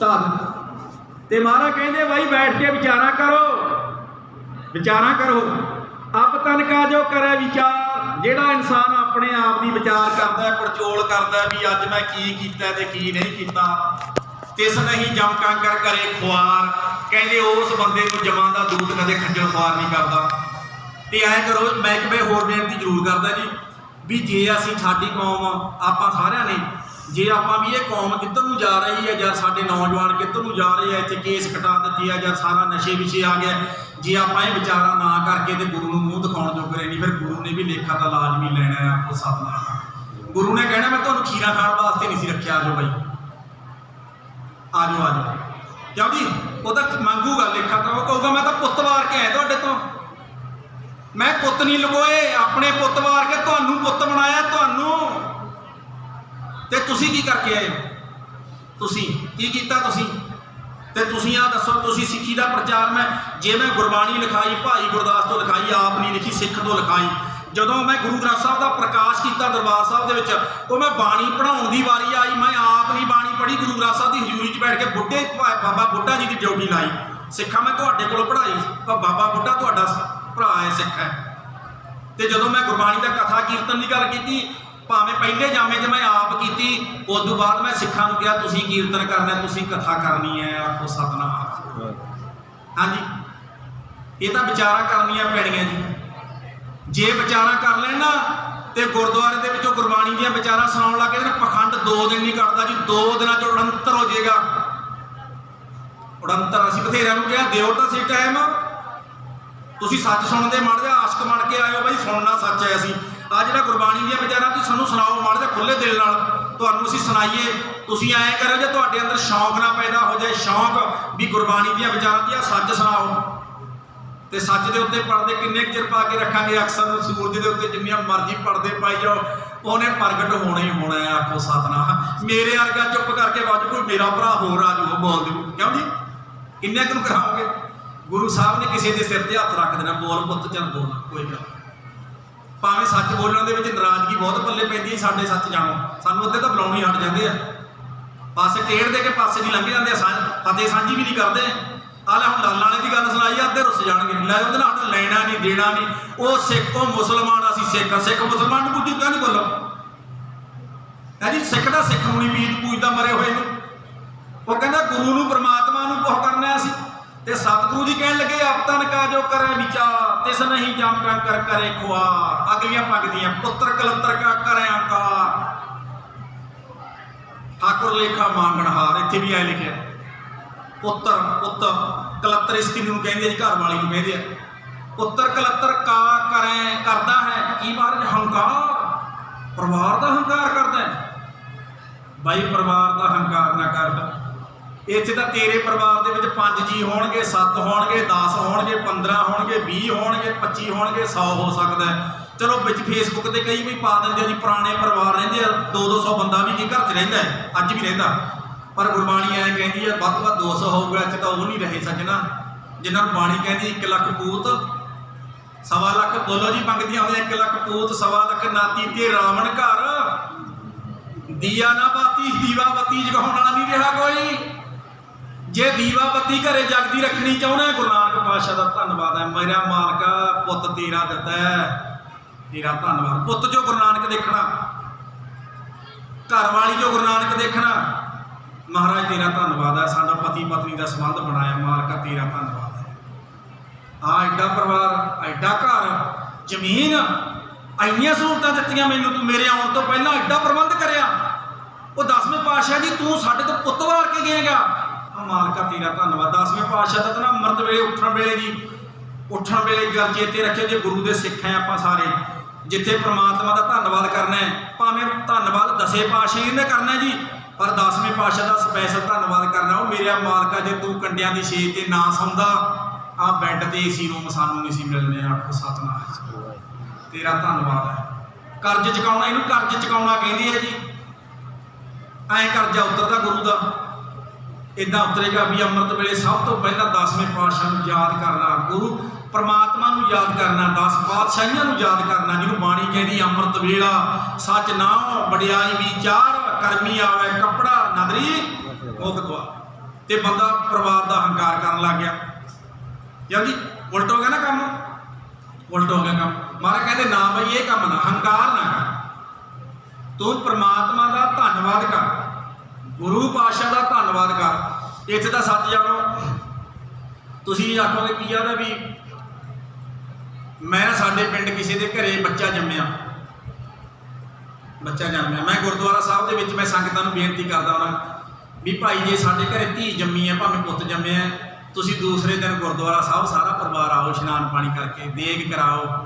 ਤਾਂ ਤੇ ਮਹਾਰਾਜ ਕਹਿੰਦੇ, ਬਾਈ, ਬੈਠ ਕੇ ਵਿਚਾਰਾ ਕਰੋ। ਵਿਚਾਰਾ ਕਰੋ। ਅਬ ਤਨ ਜੋ ਕਰੇ ਵਿਚਾਰ। ਜਿਹੜਾ ਇਨਸਾਨ ਆਪਣੇ ਆਪ ਦੀ ਵਿਚਾਰ ਕਰਦਾ ਹੈ ਪੜਚੋਲ ਕਰਦਾ ਵੀ ਅੱਜ ਮੈਂ ਕੀ ਕੀਤਾ ਤੇ ਕੀ ਨਹੀਂ ਕੀਤਾ, ਤਿਸ ਨਹੀਂ ਜਮ ਕੰਕਰ ਕਰੇ ਖੁਆਰ। ਕਹਿੰਦੇ, ਉਸ ਬੰਦੇ ਨੂੰ ਜਮਾਂ ਦਾ ਦੂਤ ਕਦੇ ਖੱਜਲ ਖੁਆਰ ਨਹੀਂ ਕਰਦਾ। ਤੇ ਐ ਕਰੋ ਮੈਂ ਕਿ ਹੋਰ ਬੇਨਤੀ ਜ਼ਰੂਰ ਕਰਦਾ ਜੀ, ਵੀ ਜੇ ਅਸੀਂ ਸਾਡੀ ਕੌਮ ਆਪਾਂ ਸਾਰਿਆਂ ਨੇ ਜੇ ਆਪਾਂ ਵੀ ਇਹ ਕੌਮ ਕਿੱਧਰ ਨੂੰ ਜਾ ਰਹੀ ਹੈ, ਜਾਂ ਸਾਡੇ ਨੌਜਵਾਨ ਕਿੱਧਰ ਨੂੰ ਜਾ ਰਹੇ ਆ, ਇੱਥੇ ਕੇਸ ਕਟਾ ਦਿੱਤੀ ਆ, ਜਾਂ ਸਾਰਾ ਨਸ਼ੇ ਵਿਸ਼ੇ ਆ ਗਿਆ, ਜੇ ਆਪਾਂ ਇਹ ਵਿਚਾਰਾ ਨਾ ਕਰਕੇ ਤੇ ਗੁਰੂ ਨੂੰ ਮੂੰਹ ਦਿਖਾਉਣ ਜੋਗਰੇ ਨਹੀਂ ਫਿਰ ਗੁਰੂ ਨੇ ਵੀ ਲੇਖਾ ਤਾਂ ਲਾਜ਼ਮੀ ਲੈਣਾ ਹੈ ਆਪੋ ਸਤਨਾਮ ਗੁਰੂ ਨੇ ਕਹਿਣਾ, ਮੈਂ ਤੁਹਾਨੂੰ ਖੀਰਾ ਖਾਣ ਵਾਸਤੇ ਨਹੀਂ ਸੀ ਰੱਖਿਆ ਆਜੋ ਬਾਈ। ਆਜੋ ਆਜੋ ਕਿਉਂ ਜੀ ਉਹ ਤਾਂ ਮੰਗੂਗਾ ਲੇਖਾ ਤਾਂ, ਉਹ ਕਹੂਗਾ, ਮੈਂ ਤਾਂ ਪੁੱਤ ਵਾਰ ਕੇ ਆਇਆ ਤੁਹਾਡੇ ਤੋਂ। ਮੈਂ ਪੁੱਤ ਨਹੀਂ ਲਗੋਏ ਆਪਣੇ ਪੁੱਤ ਵਾਰ ਕੇ ਤੁਹਾਨੂੰ ਪੁੱਤ ਬਣਾਇਆ, ਤੁਹਾਨੂੰ। ਤੇ ਤੁਸੀਂ ਕੀ ਕਰਕੇ ਆਏ ਤੁਸੀਂ, ਕੀ ਕੀਤਾ ਤੁਸੀਂ? ਤੇ ਤੁਸੀਂ ਆ ਦੱਸੋ, ਤੁਸੀਂ ਸਿੱਖੀ ਦਾ ਪ੍ਰਚਾਰ ਮੈਂ, ਜੇ ਮੈਂ ਗੁਰਬਾਣੀ ਲਿਖਾਈ, ਭਾਈ ਗੁਰਦਾਸ ਤੋਂ ਲਿਖਾਈ, ਆਪ ਨਹੀਂ ਲਿਖੀ, ਸਿੱਖ ਤੋਂ ਲਿਖਾਈ। ਜਦੋਂ ਮੈਂ ਗੁਰੂ ਗ੍ਰੰਥ ਸਾਹਿਬ ਦਾ ਪ੍ਰਕਾਸ਼ ਕੀਤਾ ਦਰਬਾਰ ਸਾਹਿਬ ਦੇ ਵਿੱਚ, ਉਹ ਮੈਂ ਬਾਣੀ ਪੜਾਉਣ ਦੀ ਵਾਰੀ ਆਈ, ਮੈਂ ਆਪ ਨਹੀਂ ਬਾਣੀ ਪੜ੍ਹੀ, ਗੁਰੂ ਗ੍ਰੰਥ ਸਾਹਿਬ ਦੀ ਹਜ਼ੂਰੀ 'ਚ ਬੈਠ ਕੇ ਬੁੱਢੇ ਬਾਬਾ ਬੁੱਢਾ ਜੀ ਦੀ ਡਿਊਟੀ ਲਾਈ। ਸਿੱਖਾਂ ਮੈਂ ਤੁਹਾਡੇ ਕੋਲ ਪੜ੍ਹਾਈ ਪਰ ਬਾਬਾ ਬੁੱਢਾ ਤੁਹਾਡਾ ਭਰਾ ਹੈ, ਸਿੱਖ ਹੈ। ਤੇ ਜਦੋਂ ਮੈਂ ਗੁਰਬਾਣੀ ਦਾ ਕਥਾ ਕੀਰਤਨ ਦੀ ਗੱਲ ਕੀਤੀ ਭਾਵੇਂ ਪਹਿਲੇ ਜਾਮੇ 'ਚ ਮੈਂ ਆਪ ਕੀਤੀ ਉਸ ਤੋਂ ਬਾਅਦ ਮੈਂ ਸਿੱਖਾਂ ਨੂੰ ਕਿਹਾ, ਤੁਸੀਂ ਕੀਰਤਨ ਕਰਨਾ ਤੁਸੀਂ ਕਥਾ ਕਰਨੀ ਹੈ, ਆਖੋ ਸਤਨਾਮ ਹਾਂਜੀ। ਇਹ ਤਾਂ ਵਿਚਾਰਾਂ ਕਰਨੀਆਂ ਪੈਣੀਆਂ ਜੀ। ਜੇ ਵਿਚਾਰਾਂ ਕਰ ਲੈਣ ਨਾ, ਤੇ ਗੁਰਦੁਆਰੇ ਦੇ ਵਿੱਚੋਂ ਗੁਰਬਾਣੀ ਦੀਆਂ ਵਿਚਾਰਾਂ ਸੁਣਾਉਣ ਲੱਗ ਨਾ, ਪਖੰਡ 2 ਦਿਨ ਨਹੀਂ ਕੱਟਦਾ ਜੀ 2 ਦਿਨਾਂ 'ਚ ਉੜੰਤਰ ਹੋ ਜਾਏਗਾ। ਉੜੰਤਰ, ਅਸੀਂ ਬਥੇਰਿਆਂ ਨੂੰ ਕਿਹਾ, ਦਿਓ ਤਾਂ ਸੀ ਟਾਈਮ ਤੁਸੀਂ ਸੱਚ ਸੁਣਦੇ, ਮੜ ਜਾ ਆਸ਼ਕ ਬਣ ਕੇ ਆਇਓ, ਬਾਈ ਸੁਣਨਾ ਸੱਚ ਹੈ ਅਸੀਂ। ਆ ਜਿਹੜਾ ਗੁਰਬਾਣੀ ਦੀਆਂ ਵਿਚਾਰਾਂ ਤੁਸੀਂ ਸਾਨੂੰ ਸੁਣਾਓ ਮਾੜਾ ਜਾ ਖੁੱਲੇ ਦਿਲ ਨਾਲ, ਤੁਹਾਨੂੰ ਅਸੀਂ ਸੁਣਾਈਏ। ਤੁਸੀਂ ਐਂ ਕਰੋ ਜੇ ਤੁਹਾਡੇ ਅੰਦਰ ਸ਼ੌਂਕ ਨਾ ਪੈਦਾ ਹੋ ਜਾਏ, ਸ਼ੌਂਕ ਵੀ ਗੁਰਬਾਣੀ ਦੀਆਂ ਵਿਚਾਰਾਂ ਦੀਆਂ ਸੱਚ ਸੁਣਾਓ। ਤੇ ਸੱਚ ਦੇ ਉੱਤੇ ਪਰਦੇ ਕਿੰਨੇ ਕੁ ਚਿਰ ਪਾ ਕੇ ਰੱਖਾਂਗੇ? ਅਕਸਰ ਸੂਰਜ ਦੇ ਉੱਤੇ ਜਿੰਨੀਆਂ ਮਰਜ਼ੀ ਪਰਦੇ ਪਾਈ ਜਾਓ, ਉਹਨੇ ਪ੍ਰਗਟ ਹੋਣਾ ਹੀ ਹੋਣਾ ਹੈ, ਆਖੋ ਸਤਨਾਮ। ਮੇਰੇ ਵਰਗਾ ਚੁੱਪ ਕਰਕੇ ਵੱਜ ਕੋਈ ਮੇਰਾ ਭਰਾ ਹੋਰ ਆ ਜਾਊ ਬੋਲ ਦਿਓ। ਕਿਉਂ ਜੀ? ਕਿੰਨੇ ਕੁ ਨੂੰ ਕਰਾਓਗੇ? ਗੁਰੂ ਸਾਹਿਬ ਨੇ ਕਿਸੇ ਦੇ ਸਿਰ ਤੇ ਹੱਥ ਰੱਖ ਦੇਣਾ, ਬੋਲ ਪੁੱਤ, ਚੱਲ ਬੋਲ, ਕੋਈ ਗੱਲ ਭਾਵੇਂ ਸੱਚ ਬੋਲਣ ਦੇ ਵਿੱਚ ਨਾਰਾਜ਼ਗੀ ਬਹੁਤ ਪੱਲੇ ਪੈਂਦੀ ਹੈ, ਸਾਡੇ ਸੱਚ ਜਾਣੋ। ਸਾਨੂੰ ਅੱਧੇ ਤਾਂ ਬੁਲਾਉਣੀ ਹਟ ਜਾਂਦੇ ਆ। ਪਾਸੇ ਟੇੜ ਦੇ ਕੇ ਪਾਸੇ ਨਹੀਂ ਲੰਘ ਜਾਂਦੇ ਆ ਫਤਿਹ ਸਾਂਝੀ ਵੀ ਨਹੀਂ ਕਰਦੇ। ਆ ਲੈ ਹੁਣ ਲਾਲ ਵਾਲੇ ਦੀ ਗੱਲ ਸੁਣਾਈ ਆ ਅੱਧੇ ਰੁੱਸ ਜਾਣਗੇ। ਲੈ ਉਹਦੇ ਨਾਲ ਸਾਡਾ ਲੈਣਾ ਨਹੀਂ, ਦੇਣਾ ਨਹੀਂ। ਉਹ ਸਿੱਖ, ਉਹ ਮੁਸਲਮਾਨ, ਅਸੀਂ ਸਿੱਖ ਸਿੱਖ ਮੁਸਲਮਾਨ ਨੂੰ ਬੁੱਝੂ ਕਿਉਂ ਨਹੀਂ ਬੋਲੋ? ਹੈ ਜੀ, ਸਿੱਖ ਦਾ ਸਿੱਖ ਨੂੰ ਨਹੀਂ ਪੂਜਦਾ ਮਰੇ ਹੋਏ ਨੂੰ। ਉਹ ਕਹਿੰਦਾ ਗੁਰੂ ਨੂੰ, ਪ੍ਰਮਾਤਮਾ ਨੂੰ ਕੋਹ ਕਰਨਾ ਸੀ ਤੇ ਸਤਿਗੁਰੂ ਜੀ ਕਹਿਣ ਲੱਗੇ ਆਪਤਨ ਕਾ ਜੋ ਕਰੇ ਵਿਚਾਰ ਤਿਸ ਨਹੀਂ ਜਮ ਕੰ ਕਰ ਕਰੇ ਖੁਆਰ। ਅਗਲੀਆਂ ਪੱਗਦੀਆਂ, ਪੁੱਤਰ ਕਲੰਤਰ ਕਾ ਕਰੇ। ਅੰਕਾਰ ਠਾਕੁਰ ਲੇਖਾ ਮੰਗਣ ਹਾਰ, ਇੱਥੇ ਵੀ ਐ ਲਿਖਿਆ। ਪੁੱਤਰ, ਪੁੱਤ, ਕਲੱਤਰ ਇਸਤਰੀ ਨੂੰ ਕਹਿੰਦੇ ਜੀ, ਘਰ ਵਾਲੀ ਨੂੰ ਕਹਿੰਦੇ ਆ। ਪੁੱਤਰ, ਕਲੱਤਰ ਕਾ ਕਰੇ ਕਰਦਾ ਹੈ, ਕੀ ਮਹਾਰਾਜ ਹੰਕਾਰ? ਪਰਿਵਾਰ ਦਾ ਹੰਕਾਰ ਕਰਦਾ ਹੈ। ਬਾਈ, ਪਰਿਵਾਰ ਦਾ ਹੰਕਾਰ ਨਾ ਕਰਦਾ ਇੱਥੇ ਤਾਂ ਤੇਰੇ ਪਰਿਵਾਰ ਦੇ ਵਿੱਚ 5 ਜੀ ਹੋਣਗੇ 7 ਹੋਣਗੇ 10 ਹੋਣਗੇ 15 ਹੋਣਗੇ 20 ਹੋਣਗੇ 25 ਹੋਣਗੇ 100 ਹੋ ਸਕਦਾ ਚਲੋ ਵਿੱਚ ਫੇਸਬੁੱਕ ਤੇ ਕਈ ਵੀ ਪਾ ਦਿੰਦੇ ਆ ਜੀ, ਪੁਰਾਣੇ ਪਰਿਵਾਰ ਰਹਿੰਦੇ ਆ 2-200 ਬੰਦਾ ਵੀ ਜੀ ਘਰ 'ਚ ਰਹਿੰਦਾ ਅੱਜ ਵੀ ਰਹਿੰਦਾ। ਪਰ ਗੁਰਬਾਣੀ ਐ ਕਹਿੰਦੀ ਹੈ ਵੱਧ ਤੋਂ ਵੱਧ 200 ਹੋਊਗਾ, ਇੱਥੇ ਤਾਂ ਉਹ ਨਹੀਂ ਰਹੇ ਸੱਜਣਾ। ਜਿਨ੍ਹਾਂ ਨੂੰ ਬਾਣੀ ਕਹਿੰਦੀ 1 ਲੱਖ ਪੂਤ, ਸਵਾ ਲੱਖ, ਬੋਲੋ ਜੀ ਮੰਗਦੀਆਂ ਆਉਂਦੇ 1 ਲੱਖ ਪੂਤ, ਸਵਾ ਲੱਖ ਨਾਤੀ ਤੇ ਰਾਵਣ ਘਰ। ਦੀਆ ਨਾ ਬਾਤੀ, ਦੀਵਾ ਬੱਤੀ ਜਗਾਉਣ ਵਾਲਾ ਨਹੀਂ ਰਿਹਾ ਕੋਈ। ਜੇ ਦੀਵਾ ਬੱਤੀ ਘਰੇ ਜਗਦੀ ਰੱਖਣੀ ਚਾਹੁੰਦਾ ਗੁਰੂ ਨਾਨਕ ਪਾਤਸ਼ਾਹ ਦਾ ਧੰਨਵਾਦ ਹੈ। ਮੇਰਾ ਮਾਲਕਾ ਪੁੱਤ ਤੇਰਾ ਦਿੱਤਾ ਹੈ। ਤੇਰਾ ਧੰਨਵਾਦ। ਪੁੱਤ ਜੋ ਗੁਰੂ ਨਾਨਕ ਦੇਖਣਾ, ਘਰ ਵਾਲੀ ਜੋ ਗੁਰੂ ਨਾਨਕ ਦੇਖਣਾ, ਮਹਾਰਾਜ ਤੇਰਾ ਧੰਨਵਾਦ ਹੈ। ਸਾਡਾ ਪਤੀ ਪਤਨੀ ਦਾ ਸੰਬੰਧ ਬਣਾਇਆ, ਮਾਲਕਾ ਤੇਰਾ ਧੰਨਵਾਦ ਹੈ। ਆ ਐਡਾ ਪਰਿਵਾਰ, ਐਡਾ ਘਰ, ਜ਼ਮੀਨ, ਇੰਨੀਆਂ ਸਹੂਲਤਾਂ ਦਿੱਤੀਆਂ ਮੈਨੂੰ ਤੂੰ ਮੇਰੇ ਆਉਣ ਤੋਂ ਪਹਿਲਾਂ, ਐਡਾ ਪ੍ਰਬੰਧ ਕਰਿਆ। ਉਹ ਦਸਵੇਂ ਪਾਤਸ਼ਾਹ ਜੀ, ਤੂੰ ਸਾਡੇ ਤੋਂ ਪੁੱਤ ਵਾਰ ਕੇ ਗਿਆਗਾ ਆ ਮਾਲਕਾ ਤੇਰਾ ਧੰਨਵਾਦ। ਦਸਵੇਂ ਪਾਤਸ਼ਾਹ ਦਾ ਤਾਂ ਨਾ ਵੇਲੇ ਉੱਠਣ ਵੇਲੇ ਜੀ, ਉੱਠਣ ਵੇਲੇ ਗੱਲ ਚੇਤੇ ਰੱਖਿਓ ਜੇ ਗੁਰੂ ਦੇ ਸਿੱਖ ਹੈ ਆਪਾਂ ਸਾਰੇ, ਜਿੱਥੇ ਪ੍ਰਮਾਤਮਾ ਦਾ ਧੰਨਵਾਦ ਕਰਨਾ ਹੈ, ਭਾਵੇਂ ਧੰਨਵਾਦ ਦਸੇ ਪਾਤਸ਼ਾਹ ਨੇ ਕਰਨਾ ਜੀ, ਪਰ ਦਸਵੇਂ ਪਾਤਸ਼ਾਹ ਦਾ ਸਪੈਸ਼ਲ ਧੰਨਵਾਦ ਕਰਨਾ, ਉਹ ਮੇਰਾ ਮਾਲਕਾ ਜੇ ਤੂੰ ਕੰਡਿਆਂ ਦੀ ਛੇਜ ਤੇ ਨਾ ਸੌਂਦਾ ਆ ਬੈੱਡ ਤੇ ਏਸੀ ਰੂਮ ਸਾਨੂੰ ਨਹੀਂ ਸੀ ਮਿਲਨੇ ਆਖੋ ਸਤਨਾਮ ਤੇਰਾ ਧੰਨਵਾਦ ਹੈ। ਕਰਜ਼ ਚੁਕਾਉਣਾ, ਇਹਨੂੰ ਕਰਜ਼ ਚੁਕਾਉਣਾ ਕਹਿੰਦੇ ਆ ਜੀ। ਐਂ ਕਰਜ਼ਾ ਉਤਰਦਾ ਗੁਰੂ ਦਾ। ਇਦਾਂ ਉਤਰੇਗਾ ਵੀ ਅੰਮ੍ਰਿਤ ਵੇਲੇ ਸਭ ਤੋਂ ਪਹਿਲਾਂ ਦਸਵੇਂ ਪਾਤਸ਼ਾਹ ਨੂੰ ਯਾਦ ਕਰਨਾ, ਗੁਰੂ ਪਰਮਾਤਮਾ ਨੂੰ ਯਾਦ ਕਰਨਾ 10 ਪਾਤਸ਼ਾਹੀਆਂ ਨੂੰ ਯਾਦ ਕਰਨਾ, ਜਿਹਨੂੰ ਬਾਣੀ ਕਹਿੰਦੀ ਅੰਮ੍ਰਿਤ ਵੇਲਾ, ਸੱਚ ਨਾਮ, ਵਡਿਆਈ ਵਿਚਾਰ ਕਰਮੀ ਆਵੇ ਕੱਪੜਾ, ਨਦਰੀ, ਮੁਖ ਦਵਾ ਤੇ ਬੰਦਾ ਪਰਿਵਾਰ ਦਾ ਹੰਕਾਰ ਕਰਨ ਲੱਗ ਗਿਆ। ਕਿਉਂ ਉਲਟ ਹੋ ਗਿਆ ਨਾ ਕੰਮ? ਉਲਟ ਹੋ ਗਿਆ ਕੰਮ। ਮਹਾਰਾਜ ਕਹਿੰਦੇ ਨਾ ਬਈ ਇਹ ਕੰਮ ਨਾ, ਹੰਕਾਰ ਨਾ ਕਰ। ਤੂੰ ਪ੍ਰਮਾਤਮਾ ਦਾ ਧੰਨਵਾਦ ਕਰ। ਗੁਰੂ ਪਾਤਸ਼ਾਹ ਦਾ ਧੰਨਵਾਦ ਕਰ। ਇੱਥੇ ਤਾਂ ਸੱਚ ਜਾਣੋ, ਤੁਸੀਂ ਆਖੋਗੇ ਕੀ ਆਦਾ ਵੀ ਮੈਂ ਨਾ ਸਾਡੇ ਪਿੰਡ ਕਿਸੇ ਦੇ ਘਰੇ ਬੱਚਾ ਜੰਮਿਆ। ਬੱਚਾ ਜੰਮਿਆ। ਮੈਂ ਗੁਰਦੁਆਰਾ ਸਾਹਿਬ ਦੇ ਵਿੱਚ ਮੈਂ ਸੰਗਤਾਂ ਨੂੰ ਬੇਨਤੀ ਕਰਦਾ ਹਾਂ ਵੀ ਭਾਈ ਜੇ ਸਾਡੇ ਘਰੇ ਧੀ ਜੰਮੀ ਹੈ, ਭਾਵੇਂ ਪੁੱਤ ਜੰਮਿਆ ਤੁਸੀਂ ਦੂਸਰੇ ਦਿਨ ਗੁਰਦੁਆਰਾ ਸਾਹਿਬ ਸਾਰਾ ਪਰਿਵਾਰ ਆਓ, ਇਸ਼ਨਾਨ ਪਾਣੀ ਕਰਕੇ, ਦੇਗ ਕਰਾਓ।